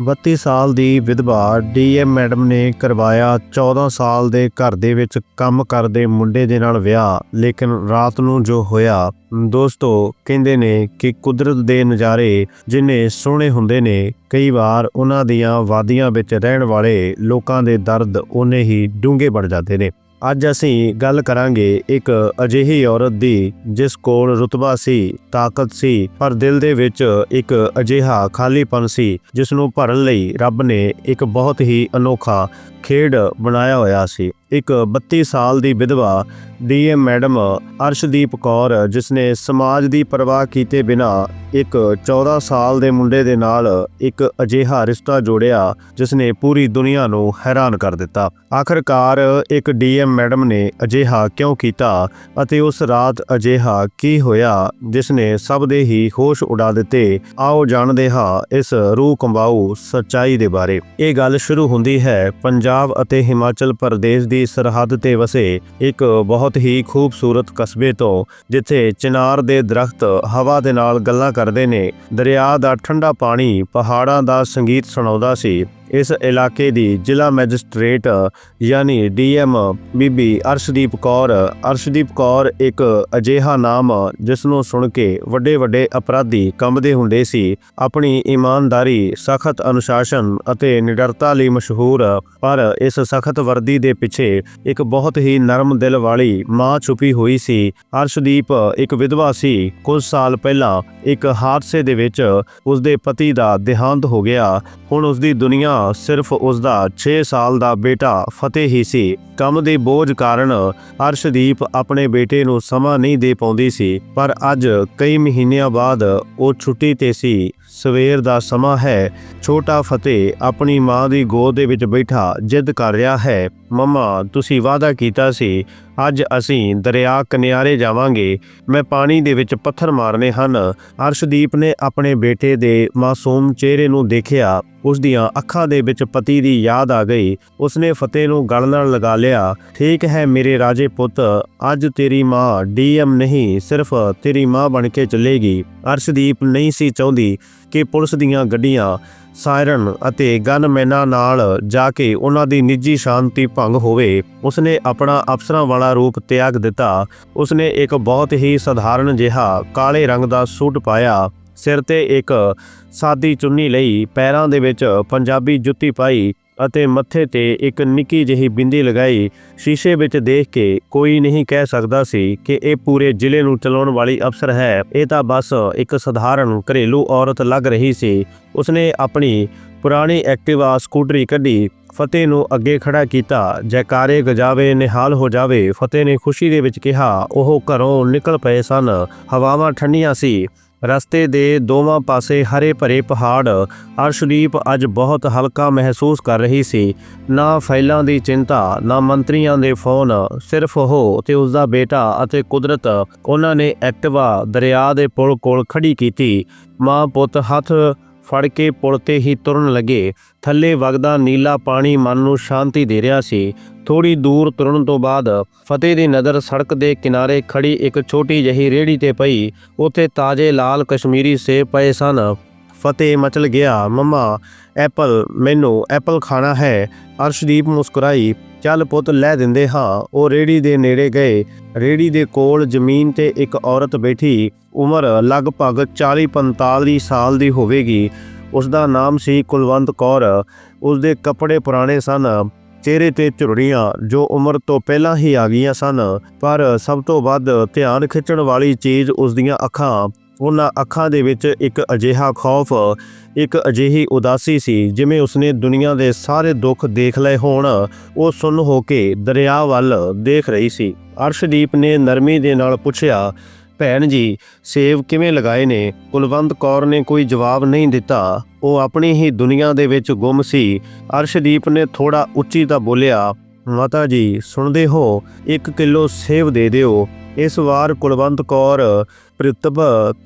32 ਸਾਲ ਦੀ ਵਿਧਵਾ DM madam ਨੇ ਕਰਵਾਇਆ 14 ਸਾਲ ਦੇ ਘਰ ਦੇ ਵਿੱਚ ਕੰਮ ਕਰਦੇ ਮੁੰਡੇ ਦੇ ਨਾਲ ਵਿਆਹ, ਲੇਕਿਨ ਰਾਤ ਨੂੰ ਜੋ ਹੋਇਆ, ਦੋਸਤੋ ਕਹਿੰਦੇ ਨੇ ਕਿ ਕੁਦਰਤ ਦੇ ਨਜ਼ਾਰੇ ਜਿੰਨੇ ਸੋਹਣੇ ਹੁੰਦੇ ਨੇ, ਕਈ ਵਾਰ ਉਹਨਾਂ ਦੀਆਂ ਵਾਦੀਆਂ ਵਿੱਚ ਰਹਿਣ ਵਾਲੇ ਲੋਕਾਂ ਦੇ ਦਰਦ ਉਹਨੇ ਹੀ ਡੂੰਘੇ ਬਣ ਜਾਂਦੇ ਨੇ। ਅੱਜ ਅਸੀਂ ਗੱਲ ਕਰਾਂਗੇ ਇੱਕ ਅਜਿਹੀ ਔਰਤ ਦੀ, ਜਿਸ ਕੋਲ ਰੁਤਬਾ ਸੀ, ਤਾਕਤ ਸੀ, ਪਰ ਦਿਲ ਦੇ ਵਿੱਚ ਇੱਕ ਅਜਿਹਾ ਖਾਲੀਪਨ ਸੀ, ਜਿਸ ਨੂੰ ਭਰਨ ਲਈ ਰੱਬ ਨੇ ਇੱਕ ਬਹੁਤ ਹੀ ਅਨੋਖਾ ਖੇਡ ਬਣਾਇਆ ਹੋਇਆ ਸੀ। ਇੱਕ 32 ਸਾਲ ਦੀ ਵਿਧਵਾ ਡੀਐਮ ਮੈਡਮ ਅਰਸ਼ਦੀਪ ਕੌਰ ਜਿਸ ਨੇ ਸਮਾਜ ਦੀ ਪਰਵਾਹ ਕੀਤੇ ਬਿਨਾ ਇੱਕ 14 ਸਾਲ ਦੇ ਮੁੰਡੇ ਦੇ ਨਾਲ ਇੱਕ ਅਜਿਹਾ ਰਿਸ਼ਤਾ ਜੋੜਿਆ ਜਿਸ ਨੇ ਪੂਰੀ ਦੁਨੀਆ ਨੂੰ ਹੈਰਾਨ ਕਰ ਦਿੱਤਾ। ਆਖਰਕਾਰ ਇੱਕ ਡੀਐਮ ਮੈਡਮ ਨੇ ਅਜਿਹਾ ਕਿਉਂ ਕੀਤਾ ਅਤੇ ਉਸ ਰਾਤ ਅਜਿਹਾ ਕੀ ਹੋਇਆ ਜਿਸ ਨੇ ਸਭ ਦੇ ਹੀ ਹੋਸ਼ ਉਡਾ ਦਿੱਤੇ। ਆਓ ਜਾਣਦੇ ਹਾਂ ਇਸ ਰੂਹ ਕੰਬਾਊ ਸੱਚਾਈ ਦੇ ਬਾਰੇ। ਇਹ ਗੱਲ ਸ਼ੁਰੂ ਹੁੰਦੀ ਹੈ ਪੰਜਾਬ ਪੰਜਾਬ ਅਤੇ ਹਿਮਾਚਲ ਪ੍ਰਦੇਸ਼ ਦੀ ਸਰਹੱਦ ਤੇ ਵਸੇ ਇੱਕ ਬਹੁਤ ਹੀ ਖੂਬਸੂਰਤ ਕਸਬੇ ਤੋਂ, ਜਿੱਥੇ ਚਿਨਾਰ ਦੇ ਦਰਖਤ ਹਵਾ ਦੇ ਨਾਲ ਗੱਲਾਂ ਕਰਦੇ ਨੇ, ਦਰਿਆ ਦਾ ਠੰਡਾ ਪਾਣੀ ਪਹਾੜਾਂ ਦਾ ਸੰਗੀਤ ਸੁਣਾਉਂਦਾ ਸੀ। ਇਸ ਇਲਾਕੇ ਦੀ ਜ਼ਿਲ੍ਹਾ ਮੈਜਿਸਟ੍ਰੇਟ, ਯਾਨੀ ਡੀਐਮ ਬੀਬੀ ਅਰਸ਼ਦੀਪ ਕੌਰ। ਅਰਸ਼ਦੀਪ ਕੌਰ ਇੱਕ ਅਜਿਹਾ ਨਾਮ ਜਿਸ ਨੂੰ ਸੁਣ ਕੇ ਵੱਡੇ ਵੱਡੇ ਅਪਰਾਧੀ ਕੰਬਦੇ ਹੁੰਦੇ ਸੀ। ਆਪਣੀ ਇਮਾਨਦਾਰੀ, ਸਖਤ ਅਨੁਸ਼ਾਸਨ ਅਤੇ ਨਿਡਰਤਾ ਲਈ ਮਸ਼ਹੂਰ, ਪਰ ਇਸ ਸਖਤ ਵਰਦੀ ਦੇ ਪਿੱਛੇ ਇੱਕ ਬਹੁਤ ਹੀ ਨਰਮ ਦਿਲ ਵਾਲੀ ਮਾਂ ਛੁਪੀ ਹੋਈ ਸੀ। ਅਰਸ਼ਦੀਪ ਇੱਕ ਵਿਧਵਾ ਸੀ। ਕੁਝ ਸਾਲ ਪਹਿਲਾਂ ਇੱਕ ਹਾਦਸੇ ਦੇ ਵਿੱਚ ਉਸਦੇ ਪਤੀ ਦਾ ਦੇਹਾਂਤ ਹੋ ਗਿਆ। ਹੁਣ ਉਸਦੀ ਦੁਨੀਆ ਸਿਰਫ ਉਸਦਾ 6 ਸਾਲ ਦਾ ਬੇਟਾ ਫਤਿਹ ਹੀ ਸੀ। ਕੰਮ ਦੇ ਬੋਝ ਕਾਰਨ ਅਰਸ਼ਦੀਪ ਆਪਣੇ ਬੇਟੇ ਨੂੰ ਸਮਾਂ ਨਹੀਂ ਦੇ ਪਾਉਂਦੀ ਸੀ, ਪਰ ਅੱਜ ਕਈ ਮਹੀਨਿਆਂ ਬਾਅਦ ਉਹ ਛੁੱਟੀ ਤੇ ਸੀ। ਸਵੇਰ ਦਾ ਸਮਾਂ ਹੈ, ਛੋਟਾ ਫਤਿਹ ਆਪਣੀ ਮਾਂ ਦੀ ਗੋਦ ਦੇ ਵਿੱਚ ਬੈਠਾ ਜਿੱਦ ਕਰ ਰਿਹਾ ਹੈ, ਮੰਮਾ, ਤੁਸੀਂ ਵਾਅਦਾ ਕੀਤਾ ਸੀ ਅੱਜ ਅਸੀਂ ਦਰਿਆ ਕਿਨਾਰੇ ਜਾਵਾਂਗੇ। ਮੈਂ ਪਾਣੀ ਦੇ ਵਿੱਚ ਪੱਥਰ ਮਾਰਨੇ ਹਨ। ਅਰਸ਼ਦੀਪ ਨੇ ਆਪਣੇ ਬੇਟੇ ਦੇ ਮਾਸੂਮ ਚਿਹਰੇ ਨੂੰ ਦੇਖਿਆ। ਉਸ ਦੀਆਂ ਅੱਖਾਂ ਦੇ ਵਿੱਚ ਪਤੀ ਦੀ ਯਾਦ ਆ ਗਈ। ਉਸਨੇ ਫਤਿਹ ਨੂੰ ਗਲ ਨਾਲ ਲਗਾ ਲਿਆ। ਠੀਕ ਹੈ ਮੇਰੇ ਰਾਜੇ ਪੁੱਤ, ਅੱਜ ਤੇਰੀ ਮਾਂ ਡੀਐਮ ਨਹੀਂ, ਸਿਰਫ ਤੇਰੀ ਮਾਂ ਬਣ ਕੇ ਚੱਲੇਗੀ। ਅਰਸ਼ਦੀਪ ਨਹੀਂ ਸੀ ਚਾਹੁੰਦੀ ਕਿ ਪੁਲਿਸ ਦੀਆਂ ਗੱਡੀਆਂ ਸਾਇਰਨ ਅਤੇ ਗਨਮੈਨਾਂ ਨਾਲ ਜਾ ਕੇ ਉਹਨਾਂ ਦੀ ਨਿੱਜੀ ਸ਼ਾਂਤੀ ਭੰਗ ਹੋਵੇ, ਉਸਨੇ ਆਪਣਾ ਅਫਸਰਾਂ ਵਾਲਾ ਰੂਪ ਤਿਆਗ ਦਿੱਤਾ। ਉਸਨੇ ਇੱਕ ਬਹੁਤ ਹੀ ਸਧਾਰਨ ਜਿਹਾ ਕਾਲੇ ਰੰਗ ਦਾ ਸੂਟ ਪਾਇਆ। ਸਿਰ ਤੇ ਇੱਕ ਸਾਦੀ ਚੁੰਨੀ ਲਈ ਪੈਰਾਂ ਦੇ ਵਿੱਚ ਪੰਜਾਬੀ ਜੁੱਤੀ ਪਾਈ। ਅਤੇ ਮੱਥੇ ਤੇ ਇੱਕ ਨਿੱਕੀ ਜਿਹੀ ਬਿੰਦੀ ਲਗਾਈ। ਸ਼ੀਸ਼ੇ ਵਿੱਚ ਦੇਖ ਕੇ ਕੋਈ ਨਹੀਂ ਕਹਿ ਸਕਦਾ ਸੀ ਕਿ ਇਹ ਪੂਰੇ ਜ਼ਿਲ੍ਹੇ ਨੂੰ ਚਲਾਉਣ ਵਾਲੀ ਅਫਸਰ ਹੈ। ਇਹ ਤਾਂ ਬਸ ਇੱਕ ਸਧਾਰਨ ਘਰੇਲੂ ਔਰਤ ਲੱਗ ਰਹੀ ਸੀ। ਉਸਨੇ ਆਪਣੀ ਪੁਰਾਣੀ ਐਕਟਿਵਾ ਸਕੂਟਰੀ ਕੱਢੀ। ਫਤਿਹ ਨੂੰ ਅੱਗੇ ਖੜਾ ਕੀਤਾ। ਜੈਕਾਰੇ ਗਜਾਵੇ, ਨਿਹਾਲ ਹੋ ਜਾਵੇ, ਫਤਿਹ ਨੇ ਖੁਸ਼ੀ ਦੇ ਵਿੱਚ ਕਿਹਾ, ਉਹ ਘਰੋਂ ਨਿਕਲ ਪਏ ਸਨ। ਹਵਾਵਾਂ ਠੰਡੀਆਂ ਸੀ। ਰਸਤੇ ਦੇ ਦੋਵਾਂ ਪਾਸੇ ਹਰੇ ਭਰੇ ਪਹਾੜ। ਅਰਸ਼ਦੀਪ ਅੱਜ ਬਹੁਤ ਹਲਕਾ ਮਹਿਸੂਸ ਕਰ ਰਹੀ ਸੀ। ਨਾ ਫਾਈਲਾਂ ਦੀ ਚਿੰਤਾ, ਨਾ ਮੰਤਰੀਆਂ ਦੇ ਫੋਨ, ਸਿਰਫ ਉਹ ਤੇ ਉਸ ਦਾ ਬੇਟਾ ਅਤੇ ਕੁਦਰਤ, ਉਹਨਾਂ ਨੇ ਐਕਟਿਵਾ, ਦਰਿਆ ਦੇ ਪੁਲ ਕੋਲ ਖੜੀ ਕੀਤੀ। ਮਾਂ ਪੁੱਤ ਹੱਥ ਫੜ ਕੇ ਪੁਲ ਤੇ ਹੀ ਤੁਰਨ ਲੱਗੇ। ਥੱਲੇ ਵਗਦਾ ਨੀਲਾ ਪਾਣੀ ਮਨ ਨੂੰ ਸ਼ਾਂਤੀ ਦੇ ਰਿਹਾ ਸੀ। ਥੋੜੀ ਦੂਰ ਤੁਰਨ ਤੋਂ ਬਾਅਦ ਫਤਿਹ ਦੀ ਨਜ਼ਰ ਸੜਕ ਦੇ ਕਿਨਾਰੇ ਖੜੀ ਇੱਕ ਛੋਟੀ ਜਿਹੀ ਰੇੜੀ ਤੇ ਪਈ। ਉੱਥੇ ਤਾਜ਼ੇ ਲਾਲ ਕਸ਼ਮੀਰੀ ਸੇਬ ਪਏ ਸਨ। ਫਤਿਹ ਮਚਲ ਗਿਆ। ਮੰਮਾ, ਐਪਲ, ਮੈਨੂੰ ਐਪਲ ਖਾਣਾ ਹੈ। ਅਰਸ਼ਦੀਪ ਮੁਸਕਰਾਈ, ਚੱਲ ਪੁੱਤ, ਲੈ ਦਿੰਦੇ ਹਾਂ। ਉਹ ਰੇੜੀ ਦੇ ਨੇੜੇ ਗਏ। ਰੇੜੀ ਦੇ ਕੋਲ ਜ਼ਮੀਨ ਤੇ ਇੱਕ ਔਰਤ ਬੈਠੀ। ਉਮਰ ਲਗਭਗ 40-45 ਸਾਲ ਦੀ ਹੋਵੇਗੀ। ਉਸ ਦਾ ਨਾਮ ਸੀ ਕੁਲਵੰਤ ਕੌਰ। ਉਸ ਦੇ ਕੱਪੜੇ ਪੁਰਾਣੇ ਸਨ, ਚਿਹਰੇ ਤੇ ਝੁਰੜੀਆਂ ਜੋ ਉਮਰ ਤੋਂ ਪਹਿਲਾਂ ਹੀ ਆ ਗਈਆਂ ਸਨ। ਪਰ ਸਭ ਤੋਂ ਵੱਧ ਧਿਆਨ ਖਿੱਚਣ ਵਾਲੀ ਚੀਜ਼ ਉਸ ਦੀਆਂ ਅੱਖਾਂ। ਉਹਨਾਂ ਅੱਖਾਂ ਦੇ ਵਿੱਚ ਇੱਕ ਅਜਿਹਾ ਖੌਫ, ਇੱਕ ਅਜਿਹੀ ਉਦਾਸੀ ਸੀ ਜਿਵੇਂ ਉਸਨੇ ਦੁਨੀਆ ਦੇ ਸਾਰੇ ਦੁੱਖ ਦੇਖ ਲਏ ਹੋਣ। ਉਹ ਸੁੰਨ ਹੋ ਕੇ ਦਰਿਆ ਵੱਲ ਦੇਖ ਰਹੀ ਸੀ। ਅਰਸ਼ਦੀਪ ਨੇ ਨਰਮੀ ਦੇ ਨਾਲ ਪੁੱਛਿਆ, ਭੈਣ ਜੀ ਸੇਵ ਕਿਵੇਂ ਲਗਾਏ ਨੇ? ਕੁਲਵੰਤ ਕੌਰ ਨੇ ਕੋਈ ਜਵਾਬ ਨਹੀਂ ਦਿੱਤਾ। ਉਹ ਆਪਣੀ ਹੀ ਦੁਨੀਆ ਦੇ ਵਿੱਚ ਗੁੰਮ ਸੀ। ਅਰਸ਼ਦੀਪ ਨੇ ਥੋੜਾ ਉੱਚੀ ਤਾਂ ਬੋਲਿਆ, ਮਾਤਾ ਜੀ, ਸੁਣਦੇ ਹੋ 1 ਕਿਲੋ ਸੇਵ ਦੇ ਦਿਓ। ਇਸ ਵਾਰ ਕੁਲਵੰਤ ਕੌਰ ਪ੍ਰਿਤਭ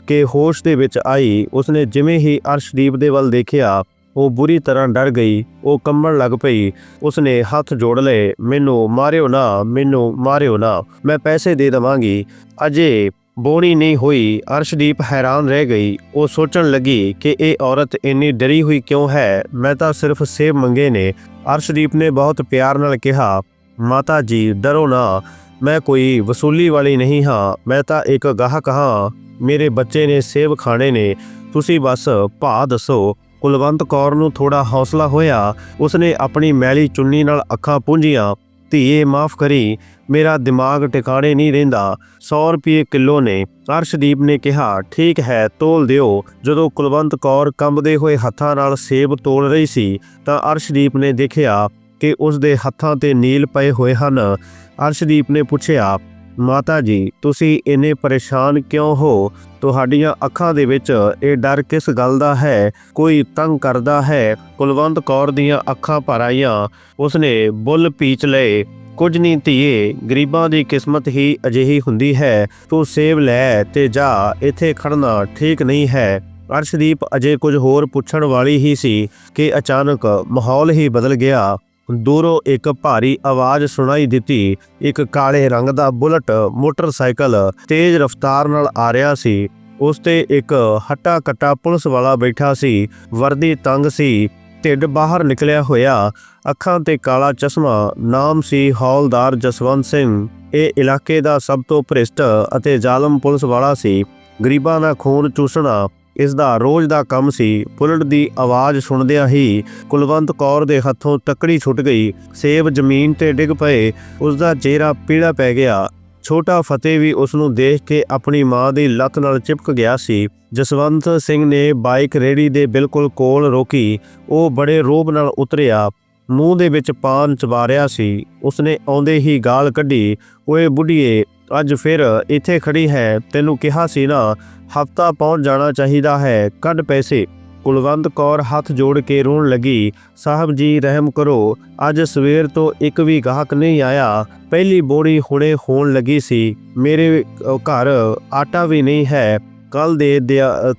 ਕੇ ਹੋਸ਼ ਦੇ ਵਿੱਚ ਆਈ। ਉਸਨੇ ਜਿਵੇਂ ਹੀ ਅਰਸ਼ਦੀਪ ਦੇ ਵੱਲ ਦੇਖਿਆ, ਉਹ ਬੁਰੀ ਤਰ੍ਹਾਂ ਡਰ ਗਈ, ਉਹ ਕੰਬਣ ਲੱਗ ਪਈ। ਉਸਨੇ ਹੱਥ ਜੋੜ ਲਏ, ਮੈਨੂੰ ਮਾਰਿਓ ਨਾ, ਮੈਨੂੰ ਮਾਰਿਓ ਨਾ, ਮੈਂ ਪੈਸੇ ਦੇ ਦਵਾਂਗੀ। ਅਜੇ ਬੋਣੀ ਨਹੀਂ ਹੋਈ, ਅਰਸ਼ਦੀਪ ਹੈਰਾਨ ਰਹਿ ਗਈ। ਉਹ ਸੋਚਣ ਲੱਗੀ ਕਿ ਇਹ ਔਰਤ ਇੰਨੀ ਡਰੀ ਹੋਈ ਕਿਉਂ ਹੈ? ਮੈਂ ਤਾਂ ਸਿਰਫ ਸੇਬ ਮੰਗੇ ਨੇ। ਅਰਸ਼ਦੀਪ ਨੇ ਬਹੁਤ ਪਿਆਰ ਨਾਲ ਕਿਹਾ, ਮਾਤਾ ਜੀ, ਡਰੋ ਨਾ। ਮੈਂ ਕੋਈ ਵਸੂਲੀ ਵਾਲੀ ਨਹੀਂ ਹਾਂ, ਮੈਂ ਤਾਂ ਇੱਕ ਗਾਹਕ ਹਾਂ। ਮੇਰੇ ਬੱਚੇ ਨੇ ਸੇਬ ਖਾਣੇ ਨੇ। ਤੁਸੀਂ ਬਸ ਭਾਅ ਦੱਸੋ, ਕੁਲਵੰਤ ਕੌਰ ਨੂੰ ਥੋੜਾ ਹੌਸਲਾ ਹੋਇਆ। ਉਸਨੇ ਆਪਣੀ ਮੈਲੀ ਚੁੰਨੀ ਨਾਲ ਅੱਖਾਂ ਪੂੰਝੀਆਂ। ਧੀਏ, ਮਾਫ ਕਰੀ, ਮੇਰਾ ਦਿਮਾਗ ਟਿਕਾਣੇ ਨਹੀਂ ਰਹਿੰਦਾ। 100 ਰੁਪਏ ਕਿਲੋ ਨੇ। ਅਰਸ਼ਦੀਪ ਨੇ ਕਿਹਾ, ਠੀਕ ਹੈ, ਤੋਲ ਦਿਓ। ਜਦੋਂ ਕੁਲਵੰਤ ਕੌਰ ਕੰਬਦੇ ਹੋਏ ਹੱਥਾਂ ਨਾਲ ਸੇਬ ਤੋਲ ਰਹੀ ਸੀ, ਤਾਂ ਅਰਸ਼ਦੀਪ ਨੇ ਦੇਖਿਆ ਕਿ ਉਸ ਦੇ ਹੱਥਾਂ ਤੇ ਨੀਲ ਪਏ ਹੋਏ ਹਨ। ਅਰਸ਼ਦੀਪ ਨੇ ਪੁੱਛਿਆ, ਮਾਤਾ ਜੀ, ਤੁਸੀਂ ਇੰਨੇ ਪਰੇਸ਼ਾਨ ਕਿਉਂ ਹੋ? ਤੁਹਾਡੀਆਂ ਅੱਖਾਂ ਦੇ ਵਿੱਚ ਇਹ ਡਰ ਕਿਸ ਗੱਲ ਦਾ ਹੈ? ਕੋਈ ਤੰਗ ਕਰਦਾ ਹੈ? ਕੁਲਵੰਤ ਕੌਰ ਦੀਆਂ ਅੱਖਾਂ ਭਰ ਆਈਆਂ। ਉਸਨੇ ਬੁੱਲ ਪੀਚ ਲਏ। ਕੁਝ ਨਹੀਂ ਧੀਏ, ਗਰੀਬਾਂ ਦੀ ਕਿਸਮਤ ਹੀ ਅਜਿਹੀ ਹੁੰਦੀ ਹੈ। ਤੂੰ ਸੇਵ ਲੈ ਤੇ ਜਾ, ਇੱਥੇ ਖੜਨਾ ਠੀਕ ਨਹੀਂ ਹੈ। ਅਰਸ਼ਦੀਪ ਅਜੇ ਕੁਝ ਹੋਰ ਪੁੱਛਣ ਵਾਲੀ ਹੀ ਸੀ ਕਿ ਅਚਾਨਕ ਮਾਹੌਲ ਹੀ ਬਦਲ ਗਿਆ। ਦੂਰੋਂ ਇੱਕ ਭਾਰੀ ਆਵਾਜ਼ ਸੁਣਾਈ ਦਿੱਤੀ। ਇੱਕ ਕਾਲੇ ਰੰਗ ਦਾ ਬੁਲਟ ਮੋਟਰਸਾਈਕਲ ਤੇਜ਼ ਰਫ਼ਤਾਰ ਨਾਲ ਆ ਰਿਹਾ ਸੀ। ਉਸ ਤੇ ਇੱਕ ਹੱਟਾ ਕੱਟਾ ਪੁਲਿਸ ਵਾਲਾ ਬੈਠਾ ਸੀ। ਵਰਦੀ ਤੰਗ ਸੀ। ਢਿੱਡ ਬਾਹਰ ਨਿਕਲਿਆ ਹੋਇਆ। ਅੱਖਾਂ ਤੇ ਕਾਲਾ ਚਸ਼ਮਾ। ਨਾਮ ਸੀ ਹੌਲਦਾਰ ਜਸਵੰਤ ਸਿੰਘ। ਇਹ ਇਲਾਕੇ ਦਾ ਸਭ ਤੋਂ ਭ੍ਰਿਸ਼ਟ ਅਤੇ ਜ਼ਾਲਮ ਪੁਲਿਸ ਵਾਲਾ ਸੀ। ਗਰੀਬਾਂ ਦਾ ਖੂਨ ਚੂਸਣਾ। ਇਸ ਦਾ ਰੋਜ਼ ਦਾ ਕੰਮ ਸੀ। ਬੁਲਟ ਦੀ ਆਵਾਜ਼ ਸੁਣਦਿਆਂ ਹੀ ਕੁਲਵੰਤ ਕੌਰ ਦੇ ਹੱਥੋਂ ਤੱਕੜੀ ਛੁੱਟ ਗਈ। ਸੇਬ ਜ਼ਮੀਨ ਤੇ ਡਿੱਗ ਪਏ। ਉਸ ਦਾ ਚਿਹਰਾ ਪੀਲਾ ਪੈ ਗਿਆ। ਛੋਟਾ ਫਤਿਹ ਵੀ ਉਸ ਨੂੰ ਦੇਖ ਕੇ ਆਪਣੀ ਮਾਂ ਦੀ ਲੱਤ ਨਾਲ ਚਿਪਕ ਗਿਆ ਸੀ। ਜਸਵੰਤ ਸਿੰਘ ਨੇ ਬਾਈਕ ਰੇੜੀ ਦੇ ਬਿਲਕੁਲ ਕੋਲ ਰੋਕੀ। ਉਹ ਬੜੇ ਰੋਬ ਨਾਲ ਉਤਰਿਆ। ਮੂੰਹ ਦੇ ਵਿੱਚ ਪਾਨ ਚਬਾ ਰਿਹਾ ਸੀ। ਉਸਨੇ ਆਉਂਦੇ ਹੀ ਗਾਲ ਕੱਢੀ। ਓਏ ਬੁੱਢੀਏ, ਅੱਜ ਫਿਰ ਇੱਥੇ ਖੜੀ ਹੈ? ਤੈਨੂੰ ਕਿਹਾ ਸੀ ਨਾ ਹਫਤਾ ਪਹੁੰਚ ਜਾਣਾ ਚਾਹੀਦਾ ਹੈ। ਕੱਢ ਪੈਸੇ। ਕੁਲਵੰਤ ਕੌਰ ਹੱਥ ਜੋੜ ਕੇ ਰੋਣ ਲੱਗੀ। ਸਾਹਿਬ ਜੀ, ਰਹਿਮ ਕਰੋ। ਅੱਜ ਸਵੇਰ ਤੋਂ ਇੱਕ ਵੀ ਗਾਹਕ ਨਹੀਂ ਆਇਆ। ਪਹਿਲੀ ਬੋੜੀ ਹੁਣੇ ਹੋਣ ਲੱਗੀ ਸੀ। ਮੇਰੇ ਘਰ ਆਟਾ ਵੀ ਨਹੀਂ ਹੈ। ਕੱਲ ਦੇ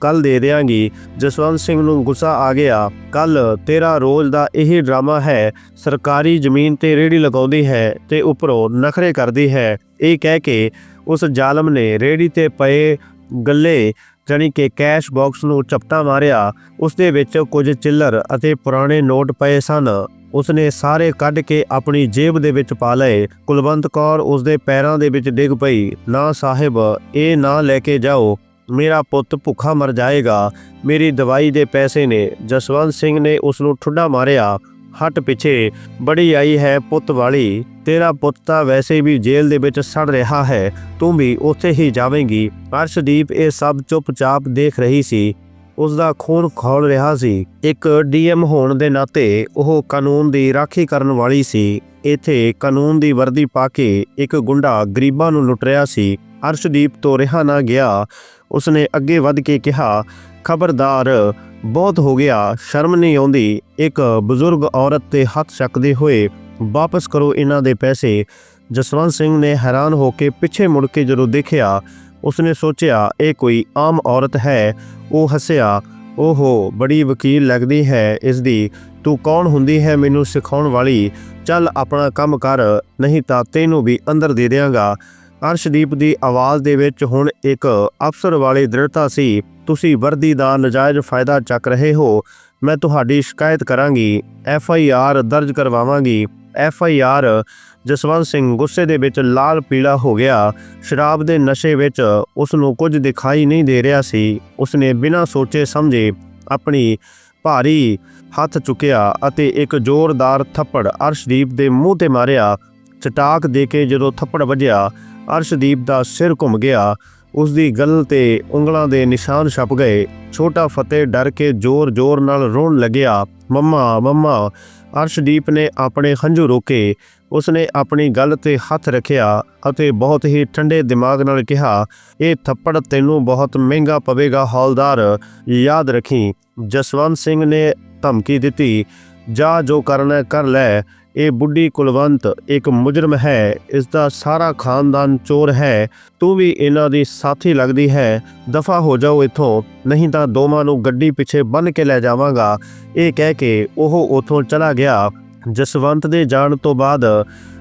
ਕੱਲ ਦੇ ਦਿਆਂਗੀ। ਜਸਵੰਤ ਸਿੰਘ ਨੂੰ ਗੁੱਸਾ ਆ ਗਿਆ। ਕੱਲ ਤੇਰਾ ਰੋਜ਼ ਦਾ ਇਹ ਡਰਾਮਾ ਹੈ। ਸਰਕਾਰੀ ਜ਼ਮੀਨ ਤੇ ਰੇੜੀ ਲਗਾਉਂਦੀ ਹੈ ਤੇ ਉੱਪਰੋਂ ਨਖਰੇ ਕਰਦੀ ਹੈ। ਇਹ ਕਹਿ ਕੇ ਉਸ ਜ਼ਾਲਮ ਨੇ ਰੇੜੀ ਤੇ ਪਏ ਗੱਲੇ ਜਾਣੀ ਕਿ ਕੈਸ਼ ਬਾਕਸ ਨੂੰ ਚਪਟਾ ਮਾਰਿਆ। ਉਸ ਦੇ ਵਿੱਚ ਕੁਝ ਚਿੱਲਰ ਅਤੇ ਪੁਰਾਣੇ ਨੋਟ ਪਏ ਸਨ। ਉਸਨੇ ਸਾਰੇ ਕੱਢ ਕੇ ਆਪਣੀ ਜੇਬ ਦੇ ਵਿੱਚ ਪਾ ਲਏ। ਕੁਲਵੰਤ ਕੌਰ ਉਸਦੇ ਪੈਰਾਂ ਦੇ ਵਿੱਚ ਡਿੱਗ ਪਈ। ਨਾ ਸਾਹਿਬ, ਇਹ ਨਾ ਲੈ ਕੇ ਜਾਓ। ਮੇਰਾ ਪੁੱਤ ਭੁੱਖਾ ਮਰ ਜਾਏਗਾ। ਮੇਰੀ ਦਵਾਈ ਦੇ ਪੈਸੇ ਨੇ। ਜਸਵੰਤ ਸਿੰਘ ਨੇ ਉਸ ਨੂੰ ਠੁੱਡਾ ਮਾਰਿਆ। ਹਟ ਪਿੱਛੇ ਬੜੀ ਆਈ ਹੈ ਪੁੱਤ ਵਾਲੀ, ਤੇਰਾ ਪੁੱਤ ਤਾਂ ਵੈਸੇ ਵੀ ਜੇਲ੍ਹ ਦੇ ਵਿੱਚ ਸੜ ਰਿਹਾ ਹੈ, ਤੂੰ ਵੀ ਉੱਥੇ ਹੀ ਜਾਵੇਂਗੀ। ਅਰਸ਼ਦੀਪ ਇਹ ਸਭ ਚੁੱਪਚਾਪ ਦੇਖ ਰਹੀ ਸੀ। ਉਸ ਦਾ ਖੂਨ ਖੌਲ ਰਿਹਾ ਸੀ। ਇੱਕ ਡੀਐਮ ਹੋਣ ਦੇ ਨਾਤੇ ਉਹ ਕਾਨੂੰਨ ਦੀ ਰਾਖੀ ਕਰਨ ਵਾਲੀ ਸੀ। ਇੱਥੇ ਕਾਨੂੰਨ ਦੀ ਵਰਦੀ ਪਾ ਕੇ ਇੱਕ ਗੁੰਡਾ ਗਰੀਬਾਂ ਨੂੰ ਲੁੱਟ ਰਿਹਾ ਸੀ। ਅਰਸ਼ਦੀਪ ਤੋਂ ਰਿਹਾ ਨਾ ਗਿਆ। ਉਸਨੇ ਅੱਗੇ ਵੱਧ ਕੇ ਕਿਹਾ, ਖਬਰਦਾਰ ਬਹੁਤ ਹੋ ਗਿਆ, ਸ਼ਰਮ ਨਹੀਂ ਆਉਂਦੀ। ਇੱਕ ਬਜ਼ੁਰਗ ਔਰਤ ਤੇ ਹੱਥ ਚੱਕਦੇ ਹੋਏ ਵਾਪਸ ਕਰੋ ਇਹਨਾਂ ਦੇ ਪੈਸੇ। ਜਸਵੰਤ ਸਿੰਘ ਨੇ ਹੈਰਾਨ ਹੋ ਕੇ ਪਿੱਛੇ ਮੁੜ ਕੇ ਜਦੋਂ ਦੇਖਿਆ, ਉਸਨੇ ਸੋਚਿਆ, ਇਹ ਕੋਈ ਆਮ ਔਰਤ ਹੈ। ਉਹ ਹੱਸਿਆ, ਓਹੋ, ਬੜੀ ਵਕੀਲ ਲੱਗਦੀ ਹੈ ਇਸ ਦੀ ਤੂੰ ਕੌਣ ਹੁੰਦੀ ਹੈ ਮੈਨੂੰ ਸਿਖਾਉਣ ਵਾਲੀ? ਚੱਲ ਆਪਣਾ ਕੰਮ ਕਰ, ਨਹੀਂ ਤਾਂ ਤੈਨੂੰ ਵੀ ਅੰਦਰ ਦੇ ਦਿਆਂਗਾ। ਅਰਸ਼ਦੀਪ ਦੀ ਆਵਾਜ਼ ਦੇ ਵਿੱਚ ਹੁਣ ਇੱਕ ਅਫਸਰ ਵਾਲੀ ਦ੍ਰਿੜਤਾ ਸੀ, ਤੁਸੀਂ ਵਰਦੀ ਦਾ ਨਜਾਇਜ਼ ਫਾਇਦਾ ਚੱਕ ਰਹੇ ਹੋ, ਮੈਂ ਤੁਹਾਡੀ ਸ਼ਿਕਾਇਤ ਕਰਾਂਗੀ, ਐਫ ਆਈ ਆਰ ਦਰਜ ਕਰਵਾਵਾਂਗੀ। F I R Jaswant Singh ਗੁੱਸੇ ਦੇ ਵਿੱਚ ਲਾਲ ਪੀਲਾ ਹੋ ਗਿਆ। ਸ਼ਰਾਬ ਦੇ ਨਸ਼ੇ ਵਿੱਚ ਉਸ ਨੂੰ ਕੁਝ ਦਿਖਾਈ ਨਹੀਂ ਦੇ ਰਿਹਾ ਸੀ। ਉਸਨੇ ਬਿਨਾਂ ਸੋਚੇ ਸਮਝੇ ਆਪਣੀ ਭਾਰੀ ਹੱਥ ਚੁੱਕਿਆ ਅਤੇ ਇੱਕ ਜ਼ੋਰਦਾਰ ਥੱਪੜ ਅਰਸ਼ਦੀਪ ਦੇ ਮੂੰਹ ਤੇ ਮਾਰਿਆ। ਚਟਾਕ ਦੇ ਕੇ ਜਦੋਂ ਥੱਪੜ ਵੱਜਿਆ ਅਰਸ਼ਦੀਪ ਦਾ ਸਿਰ ਘੁੰਮ ਗਿਆ। ਉਸ ਦੀ ਗਲ ਤੇ ਉਂਗਲਾਂ ਦੇ ਨਿਸ਼ਾਨ ਛਪ ਗਏ। ਛੋਟਾ ਫਤਿਹ ਡਰ ਕੇ ਜ਼ੋਰ-ਜ਼ੋਰ ਨਾਲ ਰੋਣ ਲੱਗਿਆ। ਮੰਮਾ ਮੰਮਾ, ਅਰਸ਼ਦੀਪ ਨੇ ਆਪਣੇ ਹੰਝੂ ਰੋਕੇ। ਉਸਨੇ ਆਪਣੀ ਗੱਲ ਤੇ ਹੱਥ ਰੱਖਿਆ ਅਤੇ ਬਹੁਤ ਹੀ ਠੰਡੇ ਦਿਮਾਗ ਨਾਲ ਕਿਹਾ, ਇਹ ਥੱਪੜ ਤੈਨੂੰ ਬਹੁਤ ਮਹਿੰਗਾ ਪਵੇਗਾ, ਹੌਲਦਾਰ। ਯਾਦ ਰੱਖੀ, ਜਸਵੰਤ ਸਿੰਘ ਨੇ ਧਮਕੀ ਦਿੱਤੀ, ਜਾ ਜੋ ਕਰਨਾ ਕਰ ਲੈ। ਇਹ ਬੁੱਢੀ ਕੁਲਵੰਤ ਇੱਕ ਮੁਜਰਮ ਹੈ ਇਸ ਦਾ ਸਾਰਾ ਖਾਨਦਾਨ ਚੋਰ ਹੈ, ਤੂੰ ਵੀ ਇਹਨਾਂ ਦੀ ਸਾਥੀ ਲੱਗਦੀ ਹੈ, ਦਫਾ ਹੋ ਜਾਓ ਇੱਥੋਂ, ਨਹੀਂ ਤਾਂ ਦੋਵਾਂ ਨੂੰ ਗੱਡੀ ਪਿੱਛੇ ਬੰਨ ਕੇ ਲੈ ਜਾਵਾਂਗਾ। ਇਹ ਕਹਿ ਕੇ ਉਹ ਉਥੋਂ ਚਲਾ ਗਿਆ। ਜਸਵੰਤ ਦੇ ਜਾਣ ਤੋਂ ਬਾਅਦ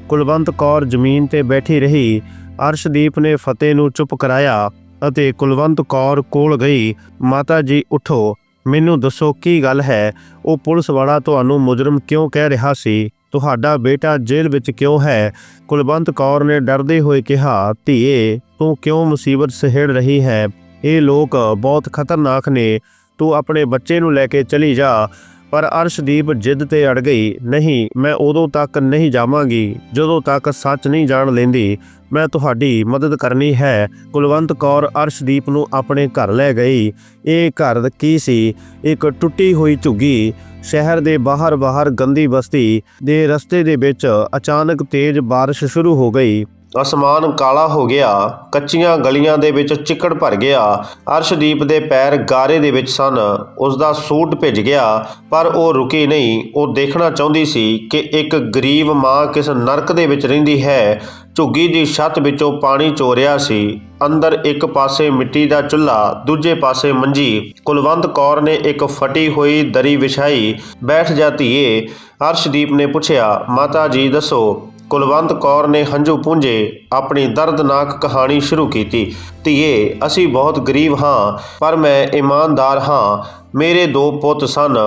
ਕੁਲਵੰਤ ਕੌਰ ਜ਼ਮੀਨ ਤੇ ਬੈਠੀ ਰਹੀ। ਅਰਸ਼ਦੀਪ ਨੇ ਫਤਿਹ ਨੂੰ ਚੁੱਪ ਕਰਾਇਆ ਅਤੇ ਕੁਲਵੰਤ ਕੌਰ ਕੋਲ ਗਈ। ਮਾਤਾ ਜੀ, ਉਠੋ। ਮੈਨੂੰ ਦੱਸੋ ਕੀ ਗੱਲ ਹੈ? ਉਹ ਪੁਲਿਸ ਵਾਲਾ ਤੁਹਾਨੂੰ ਮੁਜਰਮ ਕਿਉਂ ਕਹਿ ਰਿਹਾ ਸੀ? ਤੁਹਾਡਾ ਬੇਟਾ ਜੇਲ੍ਹ ਵਿੱਚ ਕਿਉਂ ਹੈ? ਕੁਲਵੰਤ ਕੌਰ ਨੇ ਡਰਦੇ ਹੋਏ ਕਿਹਾ, ਧੀਏ, ਤੂੰ ਕਿਉਂ ਮੁਸੀਬਤ ਸਹਿੜ ਰਹੀ ਹੈ? ਇਹ ਲੋਕ ਬਹੁਤ ਖਤਰਨਾਕ ਨੇ। ਤੂੰ ਆਪਣੇ ਬੱਚੇ ਨੂੰ ਲੈ ਕੇ ਚਲੀ ਜਾ। ਪਰ ਅਰਸ਼ਦੀਪ ਜਿੱਦ ਤੇ ਅੜ ਗਈ, ਨਹੀਂ, ਮੈਂ ਉਦੋਂ ਤੱਕ ਨਹੀਂ ਜਾਵਾਂਗੀ। ਜਦੋਂ ਤੱਕ ਸੱਚ ਨਹੀਂ ਜਾਣ ਲੈਂਦੀ, ਮੈਂ ਤੁਹਾਡੀ ਮਦਦ ਕਰਨੀ ਹੈ। ਕੁਲਵੰਤ ਕੌਰ ਅਰਸ਼ਦੀਪ ਨੂੰ ਆਪਣੇ ਘਰ ਲੈ ਗਈ। ਇਹ ਘਰ ਕੀ ਸੀ? ਇੱਕ ਟੁੱਟੀ ਹੋਈ ਝੁੱਗੀ ਸ਼ਹਿਰ ਦੇ ਬਾਹਰ ਬਾਹਰ ਗੰਦੀ ਬਸਤੀ ਦੇ ਰਸਤੇ ਦੇ ਵਿੱਚ ਅਚਾਨਕ ਤੇਜ਼ ਬਾਰਿਸ਼ ਸ਼ੁਰੂ ਹੋ ਗਈ। ਅਸਮਾਨ ਕਾਲਾ ਹੋ ਗਿਆ, ਕੱਚੀਆਂ ਗਲੀਆਂ ਦੇ ਵਿੱਚ ਚਿੱਕੜ ਭਰ ਗਿਆ, ਅਰਸ਼ਦੀਪ ਦੇ ਪੈਰ ਗਾਰੇ ਦੇ ਵਿੱਚ ਸਨ। ਉਸ ਦਾ ਸੂਟ ਭਿੱਜ ਗਿਆ, ਪਰ ਉਹ ਰੁਕੀ ਨਹੀਂ। ਉਹ ਦੇਖਣਾ ਚਾਹੁੰਦੀ ਸੀ ਕਿ ਇੱਕ ਗਰੀਬ ਮਾਂ ਕਿਸ ਨਰਕ ਦੇ ਵਿੱਚ ਰਹਿੰਦੀ ਹੈ। ਝੁੱਗੀ ਦੀ ਛੱਤ ਵਿੱਚੋਂ ਪਾਣੀ ਚੋਰਿਆ ਸੀ। ਅੰਦਰ ਇੱਕ ਪਾਸੇ ਮਿੱਟੀ ਦਾ ਚੁੱਲ੍ਹਾ, ਦੂਜੇ ਪਾਸੇ ਮੰਜੀ। ਕੁਲਵੰਤ ਕੌਰ ਨੇ ਇੱਕ ਫਟੀ ਹੋਈ ਦਰੀ ਵਿਛਾਈ। ਬੈਠ ਜਾ ਧੀਏ, ਅਰਸ਼ਦੀਪ ਨੇ ਪੁੱਛਿਆ, ਮਾਤਾ ਜੀ, ਦੱਸੋ ਕੁਲਵੰਤ ਕੌਰ ਨੇ ਹੰਝੂ ਪੂੰਝੇ, ਆਪਣੀ ਦਰਦਨਾਕ ਕਹਾਣੀ ਸ਼ੁਰੂ ਕੀਤੀ। ਧੀਏ, ਅਸੀਂ ਬਹੁਤ ਗਰੀਬ ਹਾਂ, ਪਰ ਮੈਂ ਇਮਾਨਦਾਰ ਹਾਂ। ਮੇਰੇ ਦੋ ਪੁੱਤ ਸਨ।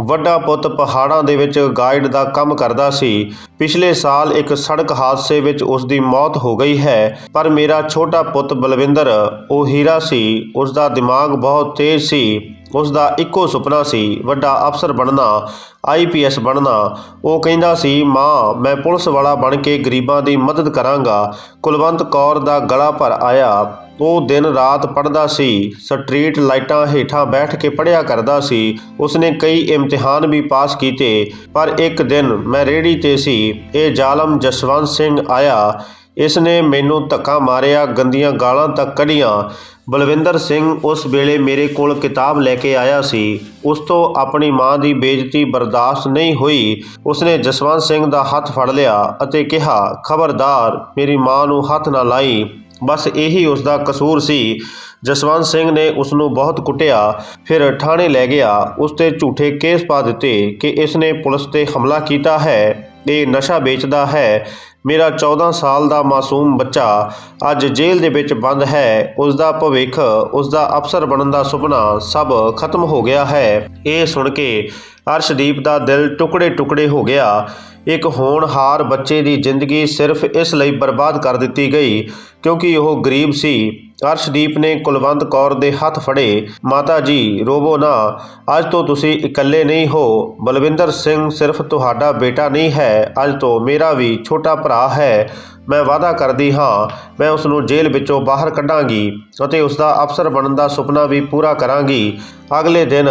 ਵੱਡਾ ਪੁੱਤ ਪਹਾੜਾਂ ਦੇ ਵਿੱਚ ਗਾਈਡ ਦਾ ਕੰਮ ਕਰਦਾ ਸੀ। ਪਿਛਲੇ ਸਾਲ ਇੱਕ ਸੜਕ ਹਾਦਸੇ ਵਿੱਚ ਉਸ ਦੀ ਮੌਤ ਹੋ ਗਈ ਹੈ, ਪਰ ਮੇਰਾ ਛੋਟਾ ਪੁੱਤ ਬਲਵਿੰਦਰ, ਉਹ ਹੀਰਾ ਸੀ। ਉਸ ਦਾ ਦਿਮਾਗ ਬਹੁਤ ਤੇਜ਼ ਸੀ। ਉਸ ਦਾ ਇੱਕੋ ਸੁਪਨਾ ਸੀ, ਵੱਡਾ ਅਫਸਰ ਬਣਨਾ ਆਈਪੀਐਸ ਬਣਨਾ। ਉਹ ਕਹਿੰਦਾ ਸੀ, ਮਾਂ, ਮੈਂ ਪੁਲਿਸ ਵਾਲਾ ਬਣ ਕੇ ਗਰੀਬਾਂ ਦੀ ਮਦਦ ਕਰਾਂਗਾ। ਕੁਲਵੰਤ ਕੌਰ ਦਾ ਗਲਾ ਭਰ ਆਇਆ। ਉਹ ਦਿਨ ਰਾਤ ਪੜ੍ਹਦਾ ਸੀ, ਸਟਰੀਟ ਲਾਈਟਾਂ ਹੇਠਾਂ ਬੈਠ ਕੇ ਪੜ੍ਹਿਆ ਕਰਦਾ ਸੀ। ਉਸਨੇ ਕਈ ਇਮਤਿਹਾਨ ਵੀ ਪਾਸ ਕੀਤੇ, ਪਰ ਇੱਕ ਦਿਨ ਮੈਂ ਰੇੜੀ ਤੇ ਸੀ, ਇਹ ਜ਼ਾਲਮ ਜਸਵੰਤ ਸਿੰਘ ਆਇਆ। ਇਸ ਨੇ ਮੈਨੂੰ ਧੱਕਾ ਮਾਰਿਆ, ਗੰਦੀਆਂ ਗਾਲਾਂ ਤੱਕ ਕੱਢੀਆਂ। ਬਲਵਿੰਦਰ ਸਿੰਘ ਉਸ ਵੇਲੇ ਮੇਰੇ ਕੋਲ ਕਿਤਾਬ ਲੈ ਕੇ ਆਇਆ ਸੀ। ਉਸ ਤੋਂ ਆਪਣੀ ਮਾਂ ਦੀ ਬੇਇੱਜ਼ਤੀ ਬਰਦਾਸ਼ਤ ਨਹੀਂ ਹੋਈ। ਉਸਨੇ ਜਸਵੰਤ ਸਿੰਘ ਦਾ ਹੱਥ ਫੜ ਲਿਆ ਅਤੇ ਕਿਹਾ, ਖਬਰਦਾਰ, ਮੇਰੀ ਮਾਂ ਨੂੰ ਹੱਥ ਨਾ ਲਾਈ। ਬਸ ਇਹੀ ਉਸ ਦਾ ਕਸੂਰ ਸੀ। ਜਸਵੰਤ ਸਿੰਘ ਨੇ ਉਸ ਨੂੰ ਬਹੁਤ ਕੁੱਟਿਆ। ਫਿਰ ਥਾਣੇ ਲੈ ਗਿਆ। ਉਸ ਤੇ ਝੂਠੇ ਕੇਸ ਪਾ ਦਿੱਤੇ ਕਿ ਇਸ ਨੇ ਪੁਲਿਸ ਤੇ ਹਮਲਾ ਕੀਤਾ ਹੈ। ਇਹ ਨਸ਼ਾ ਵੇਚਦਾ ਹੈ। ਮੇਰਾ 14 ਸਾਲ ਦਾ ਮਾਸੂਮ ਬੱਚਾ ਅੱਜ ਜੇਲ੍ਹ ਦੇ ਵਿੱਚ ਬੰਦ ਹੈ। ਉਸ ਦਾ ਭਵਿੱਖ ਉਸ ਦਾ ਅਫਸਰ ਬਣਨ ਦਾ ਸੁਪਨਾ ਸਭ ਖਤਮ ਹੋ ਗਿਆ ਹੈ। ਇਹ ਸੁਣ ਕੇ ਅਰਸ਼ਦੀਪ ਦਾ ਦਿਲ ਟੁਕੜੇ-ਟੁਕੜੇ ਹੋ ਗਿਆ। ਇੱਕ ਹੋਣਹਾਰ ਬੱਚੇ ਦੀ ਜ਼ਿੰਦਗੀ ਸਿਰਫ ਇਸ ਲਈ ਬਰਬਾਦ ਕਰ ਦਿੱਤੀ ਗਈ ਕਿਉਂਕਿ ਉਹ ਗਰੀਬ ਸੀ। ਅਰਸ਼ਦੀਪ ਨੇ ਕੁਲਵੰਤ ਕੌਰ ਦੇ ਹੱਥ ਫੜੇ, ਮਾਤਾ ਜੀ, ਰੋਵੋ ਨਾ। ਅੱਜ ਤੋਂ ਤੁਸੀਂ ਇਕੱਲੇ ਨਹੀਂ ਹੋ। ਬਲਵਿੰਦਰ ਸਿੰਘ ਸਿਰਫ ਤੁਹਾਡਾ ਬੇਟਾ ਨਹੀਂ ਹੈ। ਅੱਜ ਤੋਂ ਮੇਰਾ ਵੀ ਛੋਟਾ ਭਰਾ ਹੈ। ਮੈਂ ਵਾਅਦਾ ਕਰਦੀ ਹਾਂ, ਮੈਂ ਉਸ ਨੂੰ ਜੇਲ੍ਹ ਵਿੱਚੋਂ ਬਾਹਰ ਕੱਢਾਂਗੀ ਅਤੇ ਉਸ ਦਾ ਅਫਸਰ ਬਣਨ ਦਾ ਸੁਪਨਾ ਵੀ ਪੂਰਾ ਕਰਾਂਗੀ। ਅਗਲੇ ਦਿਨ